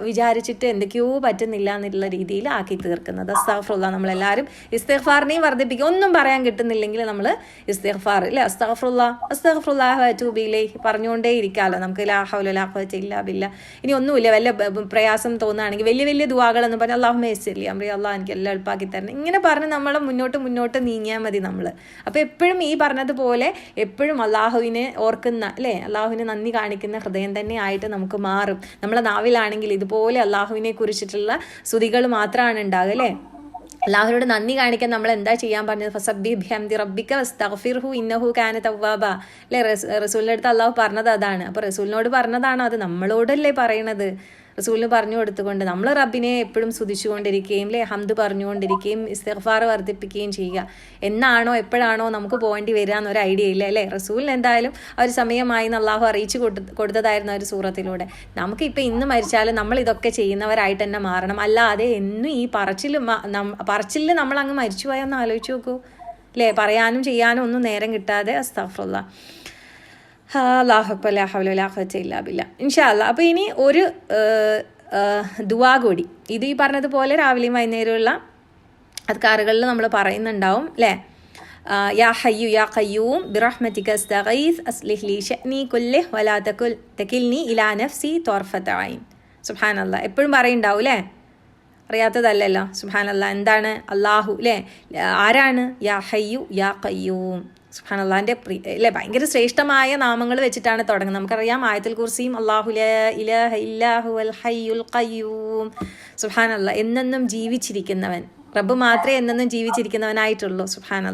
വിചാരിച്ചിട്ട് എന്തൊക്കെയോ പറ്റുന്നില്ല എന്നുള്ള രീതിയിൽ ആക്കി തീർക്കുന്നത്. അസ്താഫ്രുള്ള നമ്മളെല്ലാവരും ഇസ്തഫാറിനെയും വർദ്ധിപ്പിക്കുക. ഒന്നും പറയാൻ കിട്ടുന്നില്ലെങ്കിൽ നമ്മൾ ഇസ്തഫാർ അല്ലേ അസ്താഫ്രുള്ള അസ്താഫറുല്ലാഹ് ടൂബിയിലേ പറഞ്ഞുകൊണ്ടേ ഇരിക്കാമല്ലോ നമുക്ക് ലാഹുലാഹുല്ല ബില്ല. ഇനി ഒന്നുമില്ല. വല്ല പ്രയാസം തോന്നുകയാണെങ്കിൽ വലിയ വലിയ ദുവാകളെന്ന് പറഞ്ഞാൽ അള്ളാഹു മേസില്ലേ അമ്രി അള്ളാഹ് എനിക്ക് എല്ലാം എളുപ്പമാക്കി തരണം. ഇങ്ങനെ പറഞ്ഞ് നമ്മൾ മുന്നോട്ട് മുന്നോട്ട് നീങ്ങിയാൽ മതി നമ്മൾ അപ്പോൾ എപ്പോഴും ഈ പറഞ്ഞതുപോലെ എപ്പോഴും അള്ളാഹുവിനെ ഓർക്കുന്ന അല്ലേ? അള്ളാഹുവിനെ നന്ദി കാണിക്കുന്ന ഹൃദയം തന്നെ ആയിട്ട് നമുക്ക് മാറും. നമ്മളെ നാവിലാണെങ്കിൽ ഇതുപോലെ അള്ളാഹുവിനെ കുറിച്ചിട്ടുള്ള സ്തുതികൾ മാത്രമാണ് ഉണ്ടാകുക അല്ലേ? അള്ളാഹുവിനോട് നന്ദി കാണിക്കാൻ നമ്മൾ എന്താ ചെയ്യാൻ പറഞ്ഞത്? ഫസബി ഭ്യംതി റബ്ബിക്ക വസ്തഗ്ഫിർഹു ഇന്നഹു കാന തവ്വാബ. അല്ലേ? റസ് റസൂലിന്റെ അടുത്ത് അള്ളാഹു പറഞ്ഞത് അതാണ്. അപ്പോൾ റസൂലിനോട് പറഞ്ഞതാണോ അത് നമ്മളോടല്ലേ പറയണത്. റസൂലിന് പറഞ്ഞു കൊടുത്തുകൊണ്ട് നമ്മൾ റബ്ബിനെ എപ്പോഴും സ്തുതിച്ചുകൊണ്ടിരിക്കുകയും അല്ലേ ഹംദ് പറഞ്ഞുകൊണ്ടിരിക്കുകയും ഇസ്തഫാർ വർദ്ധിപ്പിക്കുകയും ചെയ്യുക. എന്നാണോ എപ്പോഴാണോ നമുക്ക് പോകേണ്ടി വരിക എന്നൊരു ഐഡിയ ഇല്ല അല്ലേ റസൂലിന് എന്തായാലും ഒരു സമയമായി എന്ന് അറിയിച്ചു കൊടു കൊടുത്തതായിരുന്നു ഒരു സൂറത്തിലൂടെ. നമുക്കിപ്പോൾ ഇന്ന് മരിച്ചാലും നമ്മൾ ഇതൊക്കെ ചെയ്യുന്നവരായിട്ട് തന്നെ മാറണം. അല്ലാതെ എന്നും ഈ പറച്ചിൽ പറച്ചിലിൽ നമ്മൾ അങ്ങ് മരിച്ചു പോയെന്ന് ആലോചിച്ച് നോക്കൂ. അല്ലേ പറയാനും ചെയ്യാനും ഒന്നും നേരം കിട്ടാതെ അസ്താഫുള്ള അല്ലാഹുലാഹുല ഇൻഷാല്ല അപ്പോൾ ഇനി ഒരു ദുവാ കൂടി. ഇത് ഈ പറഞ്ഞതുപോലെ രാവിലെയും വൈകുന്നേരമുള്ള അദ്കാറുകളിൽ നമ്മൾ പറയുന്നുണ്ടാവും അല്ലേ യാ ഹയ്യു യാ ഖയ്യൂം ബിറഹ്മതിക അസ്തഗീസ് അസ്ലിഹ് ഷനി കുല്ലിഹ് വലാ തകുൽ തകിൽനി ഇലാ നഫ്സി സുഹാൻ സുഹാനല്ല എപ്പോഴും പറയുണ്ടാവും അല്ലേ അറിയാത്തതല്ലല്ലോ സുഹാനല്ല എന്താണ് അള്ളാഹു അല്ലേ ആരാണ്? യാ ഹയ്യു യാ കയ്യൂം സുഹാൻ അള്ളാഹിന്റെ പ്രി അല്ലേ ഭയങ്കര ശ്രേഷ്ഠമായ നാമങ്ങൾ വെച്ചിട്ടാണ് തുടങ്ങുന്നത്. നമുക്കറിയാം ആയത്തിൽ കുർസിയും അള്ളാഹു ഇലാഹ അൽ ഹയ്യുൽ കയ്യൂം സുഹാൻ അല്ല എന്നെന്നും ജീവിച്ചിരിക്കുന്നവൻ. റബ്ബ് മാത്രമേ എന്നെന്നും ജീവിച്ചിരിക്കുന്നവനായിട്ടുള്ളൂ സുഹാൻ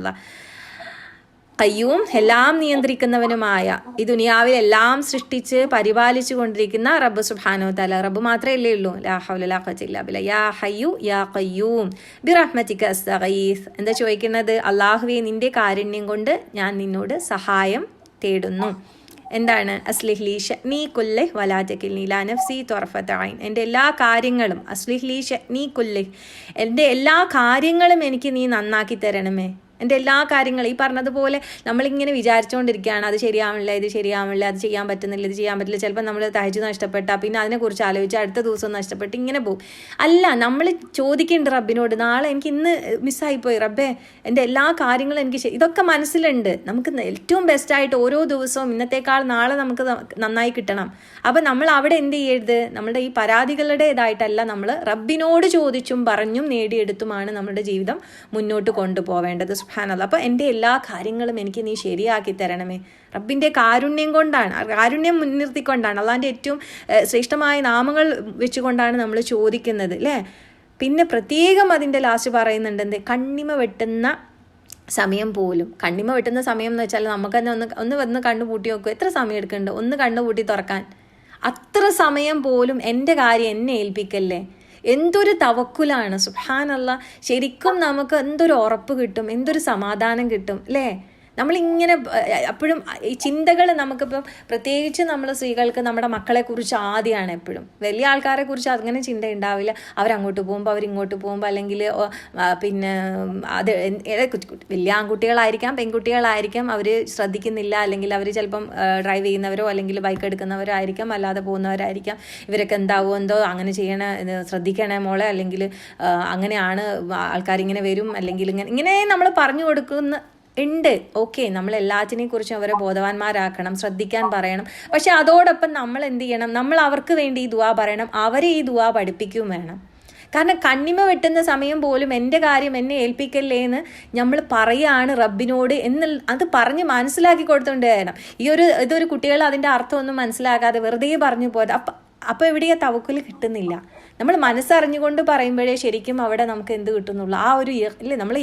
അല്ല കയ്യും എല്ലാം നിയന്ത്രിക്കുന്നവനുമായ ഈ ദുനിയാവിൽ എല്ലാം സൃഷ്ടിച്ച് പരിപാലിച്ചു കൊണ്ടിരിക്കുന്ന റബ്ബ് സുഹാനോ തല റബ്ബ് മാത്രമല്ലേ ഉള്ളൂ. ലാ ഹൗല ഹയ്യു യാ എന്താ ചോദിക്കുന്നത്? അള്ളാഹുവെ നിന്റെ കാരുണ്യം കൊണ്ട് ഞാൻ നിന്നോട് സഹായം തേടുന്നു. എന്താണ്? അസ്ലിഹ്ലി ഷനി കുല്ലെ വലാജക്കിൽ നീല നഫ്സി എന്റെ എല്ലാ കാര്യങ്ങളും അസ്ലിഹ്ലി നീ കുല്ലെ എന്റെ എല്ലാ കാര്യങ്ങളും എനിക്ക് നീ നന്നാക്കി തരണമേ. എന്റെ എല്ലാ കാര്യങ്ങളും ഈ പറഞ്ഞതുപോലെ നമ്മളിങ്ങനെ വിചാരിച്ചുകൊണ്ടിരിക്കുകയാണ് അത് ശരിയാവില്ല ഇത് ശരിയാവില്ല അത് ചെയ്യാൻ പറ്റുന്നില്ല ഇത് ചെയ്യാൻ പറ്റില്ല. ചിലപ്പോൾ നമ്മൾ തഹജ് നഷ്ടപ്പെട്ടാൽ പിന്നെ അതിനെക്കുറിച്ച് ആലോചിച്ച് അടുത്ത ദിവസം നഷ്ടപ്പെട്ട് ഇങ്ങനെ പോകും. അല്ല നമ്മൾ ചോദിക്കേണ്ട റബ്ബിനോട് നാളെ എനിക്ക് ഇന്ന് മിസ്സായിപ്പോയി റബ്ബേ എന്റെ എല്ലാ കാര്യങ്ങളും എനിക്ക് ഇതൊക്കെ മനസ്സിലുണ്ട്. നമുക്ക് ഏറ്റവും ബെസ്റ്റായിട്ട് ഓരോ ദിവസവും ഇന്നത്തേക്കാൾ നാളെ നമുക്ക് നന്നായി കിട്ടണം. അപ്പം നമ്മൾ അവിടെ എന്ത് ചെയ്യരുത്? നമ്മുടെ ഈ പരാതികളുടേതായിട്ടല്ല നമ്മൾ റബ്ബിനോട് ചോദിച്ചും പറഞ്ഞും നേടിയെടുത്തുമാണ് നമ്മുടെ ജീവിതം മുന്നോട്ട് കൊണ്ടുപോവേണ്ടത്. സുഹാനല്ല അപ്പോൾ എന്റെ എല്ലാ കാര്യങ്ങളും എനിക്ക് നീ ശരിയാക്കി തരണമേ. റബ്ബിന്റെ കാരുണ്യം കൊണ്ടാണ് കാരുണ്യം മുൻനിർത്തിക്കൊണ്ടാണ് അള്ളാന്റെ ഏറ്റവും ശ്രേഷ്ഠമായ നാമങ്ങൾ വെച്ചുകൊണ്ടാണ് നമ്മൾ ചോദിക്കുന്നത് അല്ലേ പിന്നെ പ്രത്യേകം അതിന്റെ ലാസ്റ്റ് പറയുന്നുണ്ട് എന്ത്? കണ്ണിമ വെട്ടുന്ന സമയം പോലും. കണ്ണിമ വെട്ടുന്ന സമയം എന്ന് വെച്ചാൽ നമുക്ക് തന്നെ ഒന്ന് ഒന്ന് വന്ന് കണ്ണു പൂട്ടി നോക്കുക എത്ര സമയം എടുക്കുന്നുണ്ട്? ഒന്ന് കണ്ണു പൂട്ടി തുറക്കാൻ. അത്ര സമയം പോലും എന്റെ കാര്യം എന്നെ ഏൽപ്പിക്കല്ലേ? എന്തൊരു തവക്കുലാണ്. സുഹാനല്ല ശരിക്കും നമുക്ക് എന്തൊരു ഉറപ്പ് കിട്ടും എന്തൊരു സമാധാനം കിട്ടും അല്ലേ? നമ്മളിങ്ങനെ അപ്പോഴും ഈ ചിന്തകൾ നമുക്കിപ്പം പ്രത്യേകിച്ച് നമ്മൾ സ്ത്രീകൾക്ക് നമ്മുടെ മക്കളെ കുറിച്ച് ആദ്യമാണ് എപ്പോഴും. വലിയ ആൾക്കാരെ കുറിച്ച് അങ്ങനെ ചിന്ത ഉണ്ടാവില്ല അവരങ്ങോട്ട് പോകുമ്പോൾ അവരിങ്ങോട്ട് പോകുമ്പോൾ അല്ലെങ്കിൽ പിന്നെ അത് വലിയ ആൺകുട്ടികളായിരിക്കാം പെൺകുട്ടികളായിരിക്കാം അവർ ശ്രദ്ധിക്കുന്നില്ല. അല്ലെങ്കിൽ അവർ ചിലപ്പം ഡ്രൈവ് ചെയ്യുന്നവരോ അല്ലെങ്കിൽ ബൈക്ക് എടുക്കുന്നവരോ ആയിരിക്കാം. അല്ലാതെ പോകുന്നവരായിരിക്കാം. ഇവരൊക്കെ എന്താവോ എന്തോ അങ്ങനെ ചെയ്യണ ശ്രദ്ധിക്കണേ മോളെ. അല്ലെങ്കിൽ അങ്ങനെയാണ് ആൾക്കാരിങ്ങനെ വരും. അല്ലെങ്കിൽ ഇങ്ങനെ ഇങ്ങനെ നമ്മൾ പറഞ്ഞു കൊടുക്കുന്ന ഉണ്ട്. ഓക്കെ നമ്മൾ എല്ലാത്തിനെയും കുറിച്ചും അവരെ ബോധവാന്മാരാക്കണം ശ്രദ്ധിക്കാൻ പറയണം. പക്ഷെ അതോടൊപ്പം നമ്മൾ എന്ത് ചെയ്യണം നമ്മൾ അവർക്ക് വേണ്ടി ഈ ദുവാ പറയണം. അവരെ ഈ ദുവാ പഠിപ്പിക്കുകയും വേണം. കാരണം കണ്ണിമ വെട്ടുന്ന സമയം പോലും എന്റെ കാര്യം എന്നെ ഏൽപ്പിക്കല്ലേ എന്ന് നമ്മൾ പറയാണ് റബ്ബിനോട് എന്ന് അത് പറഞ്ഞ് മനസ്സിലാക്കി കൊടുത്തുകൊണ്ട് വേണം ഈ ഒരു ഇതൊരു കുട്ടികൾ അതിന്റെ അർത്ഥമൊന്നും മനസ്സിലാക്കാതെ വെറുതെ പറഞ്ഞു പോയത്. അപ്പം അപ്പോൾ എവിടെയാണ് തവക്കൽ കിട്ടുന്നില്ല. നമ്മൾ മനസ്സറിഞ്ഞുകൊണ്ട് പറയുമ്പോഴേ ശരിക്കും അവിടെ നമുക്ക് എന്ത് കിട്ടുന്നുള്ളൂ. ആ ഒരു ഇല്ല നമ്മൾ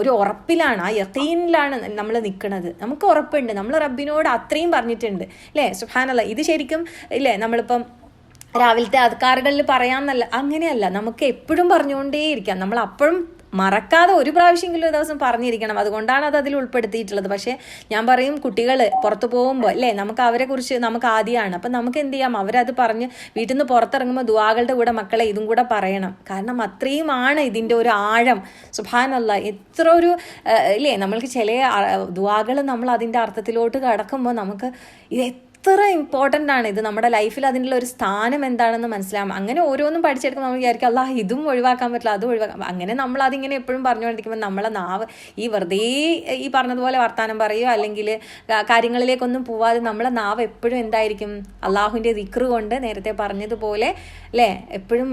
ഒരു ഉറപ്പിലാണ് ആ യക്കീനിലാണ് നമ്മൾ നിൽക്കുന്നത്. നമുക്ക് ഉറപ്പുണ്ട്. നമ്മൾ റബ്ബിനോട് അത്രയും പറഞ്ഞിട്ടുണ്ട്. അല്ലേ? സുഹാനല്ല ഇത് ശരിക്കും ഇല്ലേ നമ്മളിപ്പം രാവിലത്തെ അധികാറുകളിൽ പറയാമെന്നല്ല അങ്ങനെയല്ല. നമുക്ക് എപ്പോഴും പറഞ്ഞുകൊണ്ടേയിരിക്കാം. നമ്മൾ അപ്പോഴും മറക്കാതെ ഒരു പ്രാവശ്യമെങ്കിലും ഒരു ദിവസം പറഞ്ഞിരിക്കണം. അതുകൊണ്ടാണ് അത് അതിൽ ഉൾപ്പെടുത്തിയിട്ടുള്ളത്. പക്ഷേ ഞാൻ പറയും കുട്ടികൾ പുറത്തു പോകുമ്പോൾ അല്ലേ നമുക്ക് അവരെ കുറിച്ച് നമുക്ക് ആദ്യമാണ്. അപ്പം നമുക്ക് എന്ത് ചെയ്യാം? അവരത് പറഞ്ഞ് വീട്ടിൽ നിന്ന് പുറത്തിറങ്ങുമ്പോൾ ദുവാകളുടെ കൂടെ മക്കളെ ഇതും കൂടെ പറയണം. കാരണം അത്രയുമാണ് ഇതിന്റെ ഒരു ആഴം. സുഭാനല്ല എത്ര ഒരു ഇല്ലേ നമ്മൾക്ക് ചില ദുവാകൾ നമ്മൾ അതിന്റെ അർത്ഥത്തിലോട്ട് കടക്കുമ്പോൾ നമുക്ക് ഇത് എത്ര ഇമ്പോർട്ടന്റ് ആണ് ഇത്. നമ്മുടെ ലൈഫിൽ അതിനുള്ള ഒരു സ്ഥാനം എന്താണെന്ന് മനസ്സിലാവും അങ്ങനെ ഓരോന്നും പഠിച്ചെടുക്കുമ്പോൾ നമ്മൾ വിചാരിക്കും അല്ല ഇതും ഒഴിവാക്കാൻ പറ്റില്ല അതും ഒഴിവാക്കാം അങ്ങനെ നമ്മൾ അതിങ്ങനെ എപ്പോഴും പറഞ്ഞുകൊണ്ടിരിക്കുമ്പോൾ നമ്മളെ നാവ് ഈ വെറുതെ ഈ പറഞ്ഞതുപോലെ വർത്താനം പറയുക അല്ലെങ്കിൽ കാര്യങ്ങളിലേക്കൊന്നും പോവാതെ നമ്മളെ നാവ് എപ്പോഴും എന്തായിരിക്കും? അള്ളാഹുവിന്റെ ദിക്റ് കൊണ്ട് നേരത്തെ പറഞ്ഞതുപോലെ അല്ലേ? എപ്പോഴും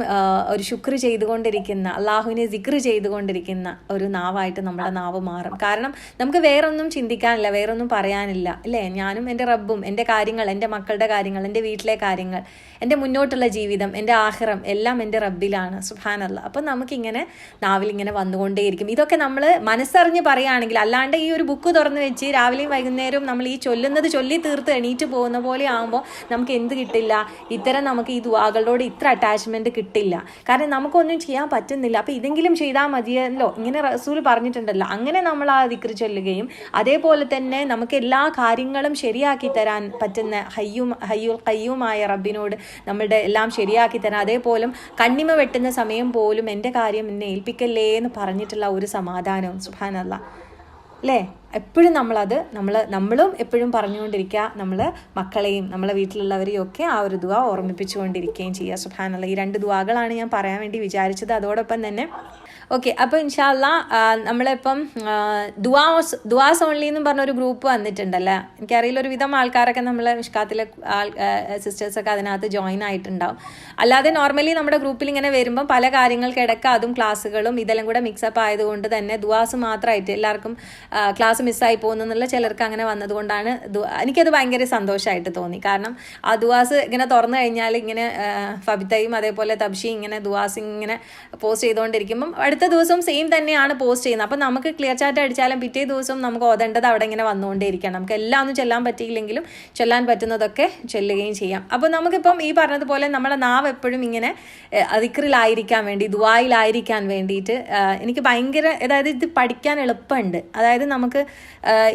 ഒരു ശുക്ർ ചെയ്തുകൊണ്ടിരിക്കുന്ന അള്ളാഹുവിനെ ദിക്റ് ചെയ്തുകൊണ്ടിരിക്കുന്ന ഒരു നാവായിട്ട് നമ്മുടെ നാവ് മാറും. കാരണം നമുക്ക് വേറൊന്നും ചിന്തിക്കാനില്ല വേറൊന്നും പറയാനില്ല. അല്ലേ? ഞാനും എന്റെ റബ്ബും എന്റെ കാര്യങ്ങൾ എന്റെ മക്കളുടെ കാര്യങ്ങൾ എന്റെ വീട്ടിലെ കാര്യങ്ങൾ എന്റെ മുന്നോട്ടുള്ള ജീവിതം എന്റെ ആഹ്റം എല്ലാം എന്റെ റബ്ബിലാണ്. സുഹാനല്ല അപ്പം നമുക്കിങ്ങനെ നാവിൽ ഇങ്ങനെ വന്നുകൊണ്ടേയിരിക്കും. ഇതൊക്കെ നമ്മൾ മനസ്സറിഞ്ഞ് പറയുകയാണെങ്കിൽ അല്ലാണ്ട് ഈ ഒരു ബുക്ക് തുറന്ന് വെച്ച് രാവിലെയും വൈകുന്നേരവും നമ്മൾ ഈ ചൊല്ലുന്നത് ചൊല്ലി തീർത്ത് എണീറ്റ് പോകുന്ന പോലെ ആകുമ്പോൾ നമുക്ക് എന്ത് കിട്ടില്ല? ഇത്തരം നമുക്ക് ഈ ദുവാകളോട് ഇത്ര അറ്റാച്ച്മെന്റ് കിട്ടില്ല. കാരണം നമുക്കൊന്നും ചെയ്യാൻ പറ്റുന്നില്ല. അപ്പോൾ ഇതെങ്കിലും ചെയ്താൽ മതിയല്ലോ. ഇങ്ങനെ റസൂൽ പറഞ്ഞിട്ടുണ്ടല്ലോ. അങ്ങനെ നമ്മൾ ആ ദിക്ർ ചൊല്ലുകയും അതേപോലെ തന്നെ നമുക്ക് എല്ലാ കാര്യങ്ങളും ശരിയാക്കി തരാൻ പറ്റുന്ന ഹയ്യും ഹയ്യുൽ കയ്യുമായ റബ്ബിനോട് നമ്മളുടെ എല്ലാം ശരിയാക്കി തരാൻ. അതേപോലെ കണ്ണിമ വെട്ടുന്ന സമയം പോലും എന്റെ കാര്യം എന്നെ ഏൽപ്പിക്കല്ലേ എന്ന് പറഞ്ഞിട്ടുള്ള ഒരു സമാധാനവും സുഹാനല്ല അല്ലേ? എപ്പോഴും നമ്മളത് നമ്മൾ നമ്മളും എപ്പോഴും പറഞ്ഞുകൊണ്ടിരിക്കുക നമ്മൾ മക്കളെയും നമ്മളെ വീട്ടിലുള്ളവരെയും ഒക്കെ ആ ഒരു ദുവ ഓർമ്മിപ്പിച്ചുകൊണ്ടിരിക്കുകയും ചെയ്യുക സുഹാനുള്ള ഈ രണ്ട് ദുവാകളാണ് ഞാൻ പറയാൻ വേണ്ടി വിചാരിച്ചത്. അതോടൊപ്പം തന്നെ ഓക്കെ അപ്പോൾ ഇൻഷാല്ല നമ്മളിപ്പം ദുവാസ് ദുവാസ് ഓൺലി എന്നും പറഞ്ഞൊരു ഗ്രൂപ്പ് വന്നിട്ടുണ്ടല്ലേ? എനിക്കറിയില്ല ഒരു വിധം ആൾക്കാരൊക്കെ നമ്മളെ മിഷ്കാത്തിലെ ആൾ സിസ്റ്റേഴ്സൊക്കെ അതിനകത്ത് ജോയിൻ ആയിട്ടുണ്ടാവും. അല്ലാതെ നോർമലി നമ്മുടെ ഗ്രൂപ്പിൽ ഇങ്ങനെ വരുമ്പോൾ പല കാര്യങ്ങൾക്കിടക്ക് അതും ക്ലാസ്സുകളും ഇതെല്ലാം കൂടെ മിക്സപ്പ് ആയതുകൊണ്ട് തന്നെ ദുവാസ് മാത്രമായിട്ട് എല്ലാവർക്കും ക്ലാസ് മിസ്സായി പോകുന്നു എന്നുള്ള ചിലർക്ക് അങ്ങനെ വന്നതുകൊണ്ടാണ് എനിക്കത് ഭയങ്കര സന്തോഷമായിട്ട് തോന്നി. കാരണം ആ ദുവാസ് ഇങ്ങനെ തുറന്നു കഴിഞ്ഞാൽ ഇങ്ങനെ ഫബിതയും അതേപോലെ തബ്ഷി ഇങ്ങനെ ദുവാസ് ഇങ്ങനെ പോസ്റ്റ് ചെയ്തുകൊണ്ടിരിക്കുമ്പം അടുത്ത ദിവസം സെയിം തന്നെയാണ് പോസ്റ്റ് ചെയ്യുന്നത്. അപ്പം നമുക്ക് ക്ലിയർ ചാറ്റ് അടിച്ചാലും പിറ്റേ ദിവസം നമുക്ക് ഓതേണ്ടത് അവിടെ ഇങ്ങനെ വന്നുകൊണ്ടേയിരിക്കണം. നമുക്ക് എല്ലാം ഒന്നും ചെല്ലാൻ പറ്റിയില്ലെങ്കിലും ചൊല്ലാൻ പറ്റുന്നതൊക്കെ ചൊല്ലുകയും ചെയ്യാം. അപ്പോൾ നമുക്കിപ്പം ഈ പറഞ്ഞതുപോലെ നമ്മുടെ നാവ് എപ്പോഴും ഇങ്ങനെ അതിക്രിലായിരിക്കാൻ വേണ്ടി ദുബായിലായിരിക്കാൻ വേണ്ടിയിട്ട് എനിക്ക് ഭയങ്കര അതായത് ഇത് പഠിക്കാൻ എളുപ്പമുണ്ട്. അതായത് നമുക്ക്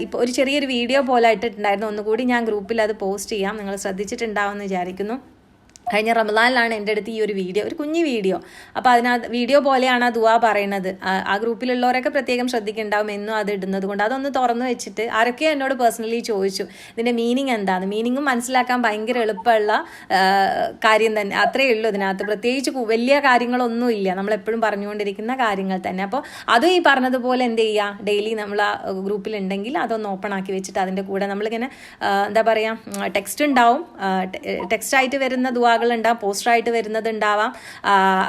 ഇപ്പോൾ ഒരു ചെറിയൊരു വീഡിയോ പോലെ ഇട്ടിട്ടുണ്ടായിരുന്നു. ഒന്നുകൂടി ഞാൻ ഗ്രൂപ്പിൽ അത് പോസ്റ്റ് ചെയ്യാം. നിങ്ങൾ ശ്രദ്ധിച്ചിട്ടുണ്ടാവുമെന്ന് വിചാരിക്കുന്നു. കഴിഞ്ഞ റമദാനിലാണ് എന്റെ അടുത്ത് ഈ ഒരു വീഡിയോ ഒരു കുഞ്ഞു വീഡിയോ. അപ്പോൾ അതിനകത്ത് വീഡിയോ പോലെയാണ് ആ ദുവാ പറയുന്നത്. ആ- ഗ്രൂപ്പിലുള്ളവരൊക്കെ പ്രത്യേകം ശ്രദ്ധിക്കുന്നുണ്ടാവും എന്നും അത് ഇടുന്നത് കൊണ്ട്. അതൊന്ന് തുറന്നു വെച്ചിട്ട് ആരൊക്കെയോ എന്നോട് പേഴ്സണലി ചോദിച്ചു ഇതിന്റെ മീനിങ് എന്താണ് മീനിങ്ങും മനസ്സിലാക്കാൻ ഭയങ്കര എളുപ്പമുള്ള കാര്യം തന്നെ. അത്രയേ ഉള്ളൂ ഇതിനകത്ത്. പ്രത്യേകിച്ച് വലിയ കാര്യങ്ങളൊന്നും ഇല്ല. നമ്മളെപ്പോഴും പറഞ്ഞുകൊണ്ടിരിക്കുന്ന കാര്യങ്ങൾ തന്നെ. അപ്പോൾ അതും ഈ പറഞ്ഞതുപോലെ എന്ത് ചെയ്യുക? ഡെയിലി നമ്മൾ ആ ഗ്രൂപ്പിലുണ്ടെങ്കിൽ അതൊന്ന് ഓപ്പൺ ആക്കി വെച്ചിട്ട് അതിന്റെ കൂടെ നമ്മളിങ്ങനെ എന്താ പറയുക ടെക്സ്റ്റ് ഉണ്ടാവും. ടെക്സ്റ്റ് ആയിട്ട് വരുന്ന ദുവാകൾ ഉണ്ടാവും പോസ്റ്ററായിട്ട് വരുന്നത് ഉണ്ടാവാം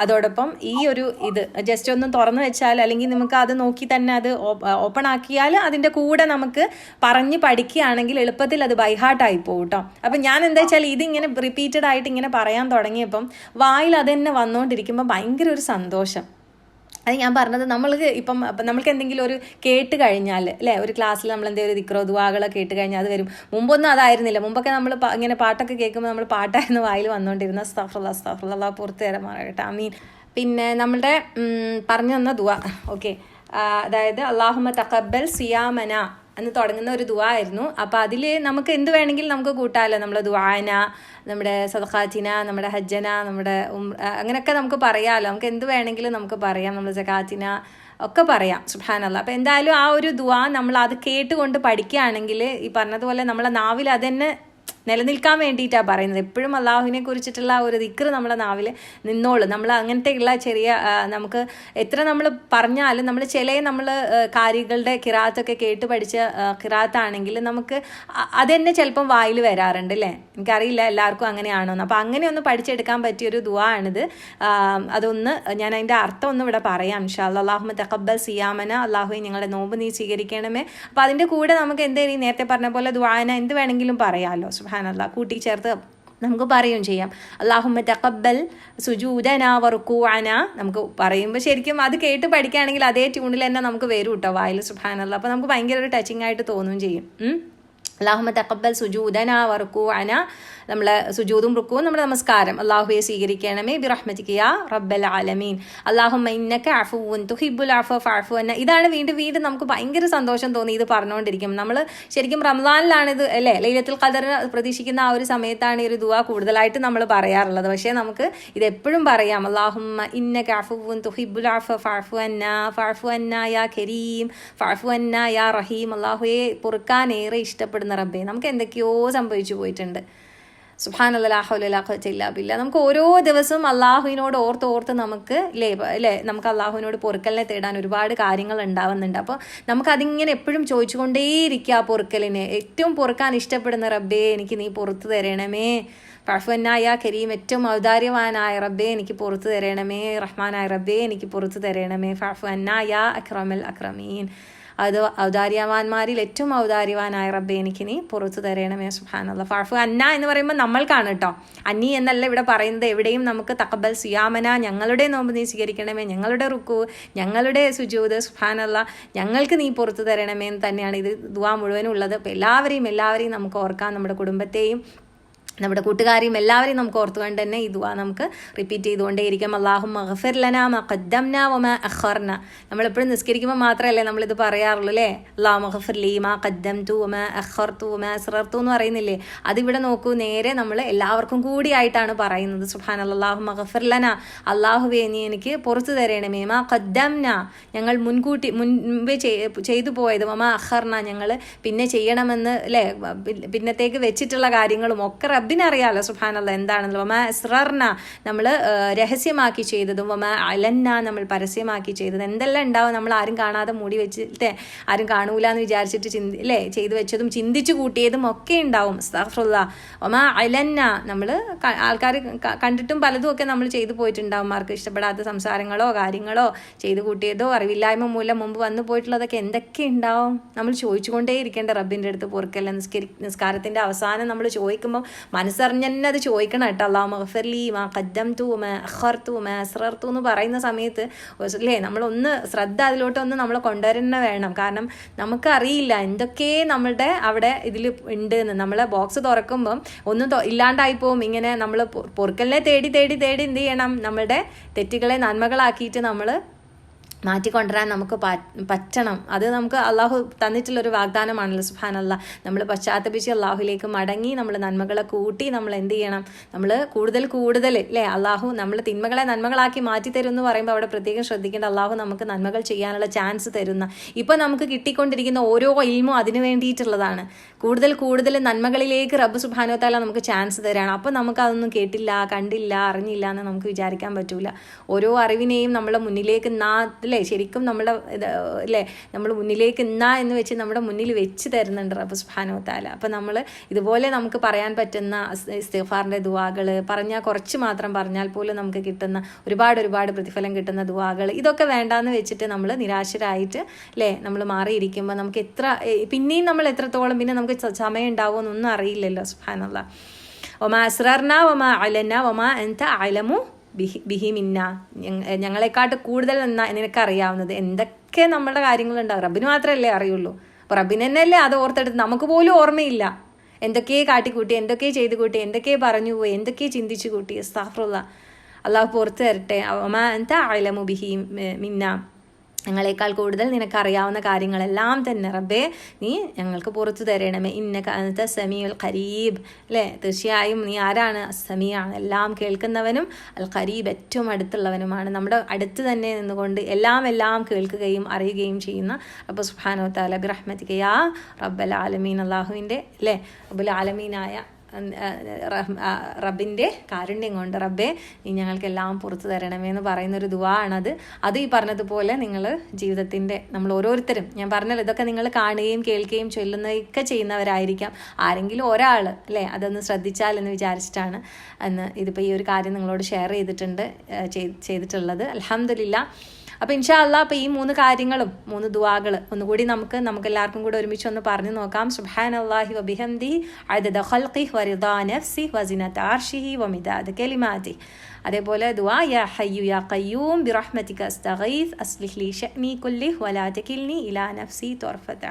അതോടൊപ്പം ഈ ഒരു ഇത് ജസ്റ്റ് ഒന്ന് തുറന്നു വെച്ചാൽ അല്ലെങ്കിൽ നമുക്ക് അത് നോക്കി തന്നെ അത് ഓപ്പൺ ആക്കിയാൽ അതിന്റെ കൂടെ നമുക്ക് പറഞ്ഞ് പഠിക്കുകയാണെങ്കിൽ എളുപ്പത്തിൽ അത് ബൈഹാർട്ടായി പോകും കേട്ടോ അപ്പം ഞാൻ എന്താ വെച്ചാൽ ഇതിങ്ങനെ റിപ്പീറ്റഡ് ആയിട്ട് ഇങ്ങനെ പറയാൻ തുടങ്ങിയപ്പം വായിൽ അത് തന്നെ വന്നുകൊണ്ടിരിക്കുമ്പോൾ ഭയങ്കര ഒരു സന്തോഷം. അത് ഞാൻ പറഞ്ഞത് നമ്മൾക്ക് ഇപ്പം നമ്മൾക്ക് എന്തെങ്കിലും ഒരു കേട്ട് കഴിഞ്ഞാൽ അല്ലേ ഒരു ക്ലാസ്സിൽ നമ്മൾ എന്തെങ്കിലും ദിക്രോ ദുവാകളോ കേട്ട് കഴിഞ്ഞാൽ അത് വരും. മുമ്പൊന്നും അതായിരുന്നില്ല. മുമ്പൊക്കെ നമ്മൾ ഇങ്ങനെ പാട്ടൊക്കെ കേൾക്കുമ്പോൾ നമ്മൾ പാട്ടായിരുന്നു വായിൽ വന്നുകൊണ്ടിരുന്ന സ്തഫുള്ള സ്തഫുള്ള പുറത്ത് തരാൻ മാറട്ടെ അമീൻ. പിന്നെ നമ്മളുടെ പറഞ്ഞു തന്ന ദുവ. ഓക്കെ. അതായത് അള്ളാഹുമ തക്കബൽ സിയാമന. എന്ന് തുടങ്ങുന്ന ഒരു ദുവാ ആയിരുന്നു. അപ്പോൾ അതിൽ നമുക്ക് എന്ത് വേണമെങ്കിലും നമുക്ക് കൂട്ടാമല്ലോ നമ്മുടെ ദുവാന നമ്മുടെ സദഖാത്തിന നമ്മുടെ ഹജ്ജന നമ്മുടെ ഉം അങ്ങനെയൊക്കെ നമുക്ക് പറയാമല്ലോ നമുക്ക് എന്ത് വേണമെങ്കിലും നമുക്ക് പറയാം. നമ്മുടെ സകാത്തിന ഒക്കെ പറയാം. സുബാനല്ല അപ്പോൾ എന്തായാലും ആ ഒരു ദുവാ നമ്മൾ അത് കേട്ടുകൊണ്ട് പഠിക്കുകയാണെങ്കിൽ ഈ പറഞ്ഞതുപോലെ നമ്മളെ നാവിൽ അതന്നെ നിലനിൽക്കാൻ വേണ്ടിയിട്ടാണ് പറയുന്നത്. എപ്പോഴും അള്ളാഹുവിനെ കുറിച്ചിട്ടുള്ള ഒരു ദിക്ർ നമ്മളെ നാവിൽ നിന്നോളും. നമ്മൾ അങ്ങനത്തെയുള്ള ചെറിയ നമുക്ക് എത്ര നമ്മൾ പറഞ്ഞാലും നമ്മൾ ചില നമ്മൾ കാര്യങ്ങളുടെ കിറാത്തൊക്കെ കേട്ട് പഠിച്ച കിറാത്താണെങ്കിൽ നമുക്ക് അതെന്നെ ചിലപ്പം വായിൽ വരാറുണ്ട് അല്ലേ എനിക്കറിയില്ല എല്ലാവർക്കും അങ്ങനെയാണോന്ന് അപ്പോൾ അങ്ങനെ ഒന്ന് പഠിച്ചെടുക്കാൻ പറ്റിയൊരു ദുആ ആണിത് അതൊന്ന് ഞാൻ അതിന്റെ അർത്ഥം ഒന്ന് ഇവിടെ പറയാം. ഇൻഷാല്ല അള്ളാഹുമ തക്കബൽ സിയാമന. അള്ളാഹുവെ ഞങ്ങളുടെ നോമ്പ് നീ സ്വീകരിക്കണമേ. അപ്പോൾ അതിന്റെ കൂടെ നമുക്ക് എന്തായാലും നേരത്തെ പറഞ്ഞ പോലെ ദുവാന എന്ത് വേണമെങ്കിലും പറയാമല്ലോ സുഹാനല്ല കൂട്ടിച്ചേർത്ത് നമുക്ക് പറയുകയും ചെയ്യാം. അള്ളാഹുമ്മ തക്കബൽ സുജൂദന വർക്കൂഅന നമുക്ക് പറയുമ്പോൾ ശരിക്കും അത് കേട്ട് പഠിക്കുകയാണെങ്കിൽ അതേ ട്യൂണിൽ തന്നെ നമുക്ക് വരും കേട്ടോ വായിൽ സുഹാനല്ല അപ്പോൾ നമുക്ക് ഭയങ്കര ഒരു ടച്ചിങ് ആയിട്ട് തോന്നുകയും ചെയ്യും. അള്ളാഹുമ തക്കബൽ സുജൂദന വർക്കൂഅന നമ്മളെ സുജൂദും റുക്കുവും നമ്മുടെ നമസ്കാരം. അള്ളാഹുയെ സ്വീകരിക്കണമേ ബിറഹ്മത്തിക്കിയ റബ്ബൽ ആലമീൻ. അള്ളാഹുമ്മ ഇന്നക്ക അഫുവൻ തുഹിബുൽ അഫു ഫാഫു എന്ന ഇതാണ് വീണ്ടും വീണ്ടും നമുക്ക് ഭയങ്കര സന്തോഷം തോന്നി ഇത് പറഞ്ഞുകൊണ്ടിരിക്കും. നമ്മൾ ശരിക്കും റംസാനിലാണ് ഇത് അല്ലേ? ലൈലത്തുൽ ഖദർ പ്രതീക്ഷിക്കുന്ന ആ ഒരു സമയത്താണ് ഈ ഒരു ദുആ കൂടുതലായിട്ട് നമ്മൾ പറയാറുള്ളത്. പക്ഷേ നമുക്ക് ഇത് എപ്പോഴും പറയാം. അള്ളാഹുമ്മ ഇന്നക അഫുവൻ തുഹിബുൽ അഫു ഫാഫു അന്ന. ഫാഫു അന്ന യാ കരീം. ഫാഫു അന്ന യാ റഹീം. അള്ളാഹുയെ പൊറുക്കാൻ ഏറെ ഇഷ്ടപ്പെടുന്ന റബ്ബേ നമുക്ക് എന്തൊക്കെയോ സംഭവിച്ചു പോയിട്ടുണ്ട്. സുഹാനല്ലാഹുലാഹുല്ല നമുക്ക് ഓരോ ദിവസവും അള്ളാഹുവിനോട് ഓർത്ത് ഓർത്ത് നമുക്ക് ലേ അല്ലേ നമുക്ക് അള്ളാഹുവിനോട് പൊറുക്കലിനെ തേടാൻ ഒരുപാട് കാര്യങ്ങൾ ഉണ്ടാവുന്നുണ്ട്. അപ്പോൾ നമുക്കതിങ്ങനെ എപ്പോഴും ചോദിച്ചുകൊണ്ടേയിരിക്കുക ആ പൊറുക്കലിനെ. ഏറ്റവും പൊറുക്കാൻ ഇഷ്ടപ്പെടുന്ന റബ്ബേ എനിക്ക് നീ പുറത്തു തരണമേ. പഴഫന്നായ കരീം ഏറ്റവും ഔദാര്യവാനായ റബ്ബേ എനിക്ക് പുറത്തു തരണമേ. റഹ്മാനായ റബ്ബേ എനിക്ക് പുറത്തു തരണമേ. ഫഫന്നായ അക്രമൽ അക്രമീൻ. അത് ഔദാര്യവാന്മാരിൽ ഏറ്റവും ഔദാര്യവാനായ റബ്ബെ എനിക്ക് നീ പുറത്തു തരണമേ സുഹാനുള്ള ഫാഫു അന്ന എന്ന് പറയുമ്പോൾ നമ്മൾക്കാണ് കേട്ടോ അന്നി എന്നല്ല ഇവിടെ പറയുന്നത്. എവിടെയും നമുക്ക് തക്കബൽ സിയാമന. ഞങ്ങളുടെ നോമ്പ് നീ സ്വീകരിക്കണമേ. ഞങ്ങളുടെ റുക്കു ഞങ്ങളുടെ സുജൂത് സുഹാനല്ല ഞങ്ങൾക്ക് നീ പുറത്തു തരണമേ എന്ന് തന്നെയാണ് ഇത് ദുവാ മുഴുവനും ഉള്ളത്. അപ്പോൾ എല്ലാവരെയും എല്ലാവരെയും നമുക്ക് ഓർക്കാം. നമ്മുടെ കുടുംബത്തെയും നമ്മുടെ കൂട്ടുകാരെയും എല്ലാവരെയും നമുക്ക് ഓർത്തുകൊണ്ട് തന്നെ ഈ ദുആ നമുക്ക് റിപ്പീറ്റ് ചെയ്തുകൊണ്ടേയിരിക്കാം. അള്ളാഹു മഹഫിർലന മഖദ്ദംന ഒമ അഖർന. നമ്മളെപ്പോഴും നിസ്കരിക്കുമ്പോൾ മാത്രമല്ലേ നമ്മളിത് പറയാറുള്ളൂ അല്ലേ? അള്ളാഹു മഹഫിർ ലീ മാ ഖദ്ദം തു ഒമ അഖർ തു ഒമ തു എന്ന് പറയുന്നില്ലേ? അതിവിടെ നോക്കൂ നേരെ നമ്മൾ എല്ലാവർക്കും കൂടിയായിട്ടാണ് പറയുന്നത്. സുഹാൻ അള്ളാഹു മഹഫിർലന അള്ളാഹുവേ നീ എനിക്ക് പുറത്തു തരണമേ. മാ ഖദ്ദംന. ഞങ്ങൾ മുൻകൂട്ടി മുൻപേ ചെയ്- ചെയ്തു പോയത്. മമ അഖർന ഞങ്ങൾ പിന്നെ ചെയ്യണമെന്ന് അല്ലേ? പിന്നത്തേക്ക് വെച്ചിട്ടുള്ള കാര്യങ്ങളും ഒക്കെ റബ്ബിനറിയാലോ സുഹാനല്ല എന്താണല്ലോ വമ എസ്റർന നമ്മൾ രഹസ്യമാക്കി ചെയ്തതും വമ അലന്ന നമ്മൾ പരസ്യമാക്കി ചെയ്തത് എന്തെല്ലാം ഉണ്ടാവും നമ്മൾ ആരും കാണാതെ മൂടി വെച്ചിട്ട് ആരും കാണൂല എന്ന് വിചാരിച്ചിട്ട് ചിന്തി അല്ലേ ചെയ്തു വെച്ചതും ചിന്തിച്ചു കൂട്ടിയതും ഒക്കെ ഉണ്ടാവും. സഹഫുള്ള ഒമ അലന്ന നമ്മൾ ആൾക്കാർ കണ്ടിട്ടും പലതും ഒക്കെ നമ്മൾ ചെയ്തു പോയിട്ടുണ്ടാവും. ആർക്ക് ഇഷ്ടപ്പെടാത്ത സംസാരങ്ങളോ കാര്യങ്ങളോ ചെയ്തു കൂട്ടിയതോ അറിവില്ലായ്മ മൂലം മുമ്പ് വന്നു പോയിട്ടുള്ളതൊക്കെ എന്തൊക്കെ ഉണ്ടാവും? നമ്മൾ ചോദിച്ചുകൊണ്ടേ ഇരിക്കേണ്ട റബ്ബിന്റെ അടുത്ത് പൊറുക്കല്ല നിസ്കരി നിസ്കാരത്തിന്റെ അവസാനം നമ്മൾ ചോദിക്കുമ്പോൾ മനസ്സറിഞ്ഞ് തന്നെ അത് ചോദിക്കണം കേട്ടോ. അള്ളാ മഹഫർലി മാ കദ്ദം തൂ മേ അഹർത്തു അസ്രർ എന്ന് പറയുന്ന സമയത്ത് അല്ലേ നമ്മളൊന്ന് ശ്രദ്ധ അതിലോട്ടൊന്ന് നമ്മൾ കൊണ്ടുവരുന്ന വേണം. കാരണം നമുക്കറിയില്ല എന്തൊക്കെ നമ്മളുടെ അവിടെ ഇതിൽ ഉണ്ട് എന്ന് നമ്മളെ ബോക്സ് തുറക്കുമ്പം ഒന്നും ഇല്ലാണ്ടായി പോവും. ഇങ്ങനെ നമ്മൾ പൊറുക്കലിനെ തേടി തേടി തേടി എന്ത് ചെയ്യണം? നമ്മളുടെ തെറ്റുകളെ നന്മകളാക്കിയിട്ട് നമ്മൾ മാറ്റിക്കൊണ്ടുവരാൻ നമുക്ക് പറ്റണം. അത് നമുക്ക് അള്ളാഹു തന്നിട്ടുള്ളൊരു വാഗ്ദാനമാണല്ലോ അള്ളാഹ് നമ്മൾ പശ്ചാത്തപിച്ച് അള്ളാഹുലേക്ക് മടങ്ങി നമ്മൾ നന്മകളെ കൂട്ടി നമ്മൾ എന്ത് ചെയ്യണം? നമ്മൾ കൂടുതൽ കൂടുതൽ അല്ലേ അള്ളാഹു നമ്മൾ തിന്മകളെ നന്മകളാക്കി മാറ്റി തരും എന്ന് പറയുമ്പോൾ അവിടെ പ്രത്യേകം ശ്രദ്ധിക്കേണ്ട അള്ളാഹു നമുക്ക് നന്മകൾ ചെയ്യാനുള്ള ചാൻസ് തരുന്ന. ഇപ്പോൾ നമുക്ക് കിട്ടിക്കൊണ്ടിരിക്കുന്ന ഓരോ ഇൽമും അതിന് വേണ്ടിയിട്ടുള്ളതാണ്. കൂടുതൽ കൂടുതൽ നന്മകളിലേക്ക് റബ്ബ് സുബാനോത്താല നമുക്ക് ചാൻസ് തരാണ്. അപ്പോൾ നമുക്ക് അതൊന്നും കേട്ടില്ല കണ്ടില്ല അറിഞ്ഞില്ല എന്ന് നമുക്ക് വിചാരിക്കാൻ പറ്റൂല. ഓരോ അറിവിനെയും നമ്മളെ മുന്നിലേക്ക് നാ അല്ലേ ശരിക്കും നമ്മുടെ അല്ലേ നമ്മൾ മുന്നിലേക്ക് എന്നാ എന്ന് വെച്ച് നമ്മുടെ മുന്നിൽ വെച്ച് തരുന്നുണ്ട് റബ്ബ് സുബാനോത്താല അപ്പോൾ നമ്മൾ ഇതുപോലെ നമുക്ക് പറയാൻ പറ്റുന്ന ഇസ്തിഫാറിന്റെ ദുവാകൾ പറഞ്ഞാൽ കുറച്ച് മാത്രം പറഞ്ഞാൽ പോലും നമുക്ക് കിട്ടുന്ന ഒരുപാട് ഒരുപാട് പ്രതിഫലം കിട്ടുന്ന ദുവാകൾ ഇതൊക്കെ വേണ്ടാന്ന് വെച്ചിട്ട് നമ്മൾ നിരാശരായിട്ട് അല്ലേ നമ്മൾ മാറിയിരിക്കുമ്പോൾ നമുക്ക് എത്ര പിന്നെയും നമ്മൾ എത്രത്തോളം പിന്നെ നമുക്ക് സമയം ഉണ്ടാവുമോ എന്നൊന്നും അറിയില്ലല്ലോ സുഹാനുള്ള ഒമ അസ്രർന ഒമ അലന ഒമ എന്ത അലമു ബിഹി ബിഹി മിന്ന. ഞങ്ങളെക്കാട്ട് കൂടുതൽ നിനക്കറിയാവുന്നത്. എന്തൊക്കെ നമ്മുടെ കാര്യങ്ങളുണ്ടാവും. റബ്ബിന് മാത്രമല്ലേ അറിയുള്ളൂ. അപ്പോൾ റബ്ബിന് തന്നെയല്ലേ അത് ഓർത്തെടുത്ത് നമുക്ക് പോലും ഓർമ്മയില്ല. എന്തൊക്കെ കാട്ടിക്കൂട്ടി എന്തൊക്കെ ചെയ്തു കൂട്ടി എന്തൊക്കെ പറഞ്ഞു പോയി എന്തൊക്കെ ചിന്തിച്ചു കൂട്ടി. സ്താഫറുള്ള അള്ളാഹു പുറത്ത് തരട്ടെ. ഒമ എന്ത അലമു ബിഹി മിന്ന. ഞങ്ങളെക്കാൾ കൂടുതൽ നിനക്കറിയാവുന്ന കാര്യങ്ങളെല്ലാം തന്നെ റബ്ബേ. നീ ഞങ്ങൾക്ക് പുറത്തു തരണമേ. ഇന്നക അനത്ത സമീഉൽ ഖരീബ്. അല്ലേ? തീർച്ചയായും നീ ആരാണ്? സമീയാണ് എല്ലാം കേൾക്കുന്നവനും അൽ ഖരീബ് ഏറ്റവും അടുത്തുള്ളവനുമാണ്. നമ്മുടെ അടുത്ത് തന്നെ നിന്നുകൊണ്ട് എല്ലാം എല്ലാം കേൾക്കുകയും അറിയുകയും ചെയ്യുന്ന അപ്പോൾ സുഹാനോ താലബ് റഹ്മത്തിക്കയാ റബ്ബൽ ആലമീൻ. അള്ളാഹുവിന്റെ അല്ലേ? റബ്ബുൽ ആലമീനായ റബ്ബിന്റെ കാരുണ്യം കൊണ്ട് റബ്ബെ നീ ഞങ്ങൾക്കെല്ലാം പുറത്തു തരണമേ എന്ന് പറയുന്നൊരു ദുവാ ആണത് അത് ഈ പറഞ്ഞതുപോലെ നിങ്ങൾ ജീവിതത്തിന്റെ നമ്മൾ ഓരോരുത്തരും ഞാൻ പറഞ്ഞല്ലോ ഇതൊക്കെ നിങ്ങൾ കാണുകയും കേൾക്കുകയും ചൊല്ലുന്നതൊക്കെ ചെയ്യുന്നവരായിരിക്കാം. ആരെങ്കിലും ഒരാൾ അല്ലേ അതൊന്ന് ശ്രദ്ധിച്ചാൽ എന്ന് വിചാരിച്ചിട്ടാണ് അന്ന് ഇതിപ്പോൾ ഈ ഒരു കാര്യം നിങ്ങളോട് ഷെയർ ചെയ്തിട്ടുണ്ട് ചെയ്തിട്ടുള്ളത്. അലഹമില്ല അപ്പോൾ ഇൻഷാല്ല അപ്പോൾ ഈ മൂന്ന് കാര്യങ്ങളും മൂന്ന് ദുവാകൾ ഒന്നുകൂടി നമുക്ക് നമുക്ക് എല്ലാവർക്കും കൂടി ഒരുമിച്ച് ഒന്ന് പറഞ്ഞു നോക്കാം. സുഹാൻ അള്ളാഹി വബിഹംദി അദദ ഖൽഖി വറിദാ നഫ്സി വസിന താർഷിഹി വമിദാദ് കെലിമാതി. അതേപോലെ ദുആ യാ ഹയ്യു യാ ഖയ്യൂം ബിറഹ്മതിക അസ്തഗീസ് അസ്ലിഹ് ലി കുല്ലിഹ് വലാ തകിൽനി ഇലാ നഫ്സി തുർഫത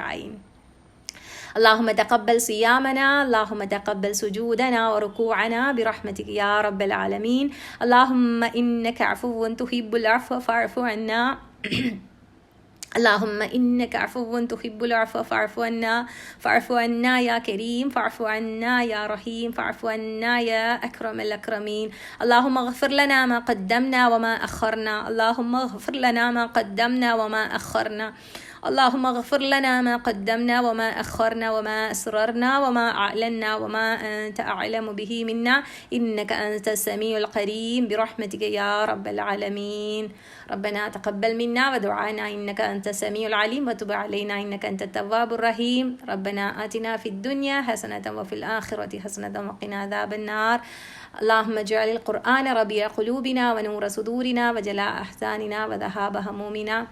اللهم تقبل صيامنا اللهم تقبل سجودنا وركوعنا برحمتك يا رب العالمين. اللهم إنك عفو تحب العفو فاعف عنا. اللهم إنك عفو تحب العفو فاعف عنا. فاعف عنا يا كريم فاعف عنا يا رحيم فاعف عنا يا أكرم الأكرمين. اللهم اغفر لنا ما قدمنا وما أخرنا. اللهم اغفر لنا ما قدمنا وما أخرنا. اللهم اغفر لنا ما قدمنا وما أخرنا وما أسررنا وما أعلنا وما أنت أعلم به منا. إنك أنت السميع القريب. برحمتك يا رب العالمين. ربنا تقبل منا ودعانا. إنك أنت السميع العليم. وتب علينا. إنك أنت التواب الرحيم. ربنا آتنا في الدنيا حسنة وفي الآخرة حسنة وقنا عذاب النار. اللهم اجعل القرآن ربيع قلوبنا ونور صدورنا وجلاء أحزاننا وذهاب همومنا.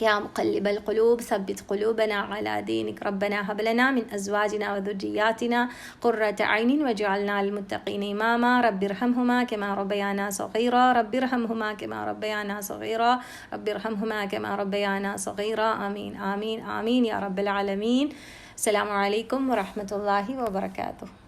يا مقلب القلوب ثبت قلوبنا على دينك. ربنا هب لنا من أزواجنا وذرياتنا قرة عين واجعلنا للمتقين إماما. رب ارحمهما كما ربيانا صغيرا. رب ارحمهما كما ربيانا صغيرا. رب ارحمهما كما ربيانا صغيرا. آمين آمين آمين يا رب العالمين. السلام عليكم ورحمة الله وبركاته.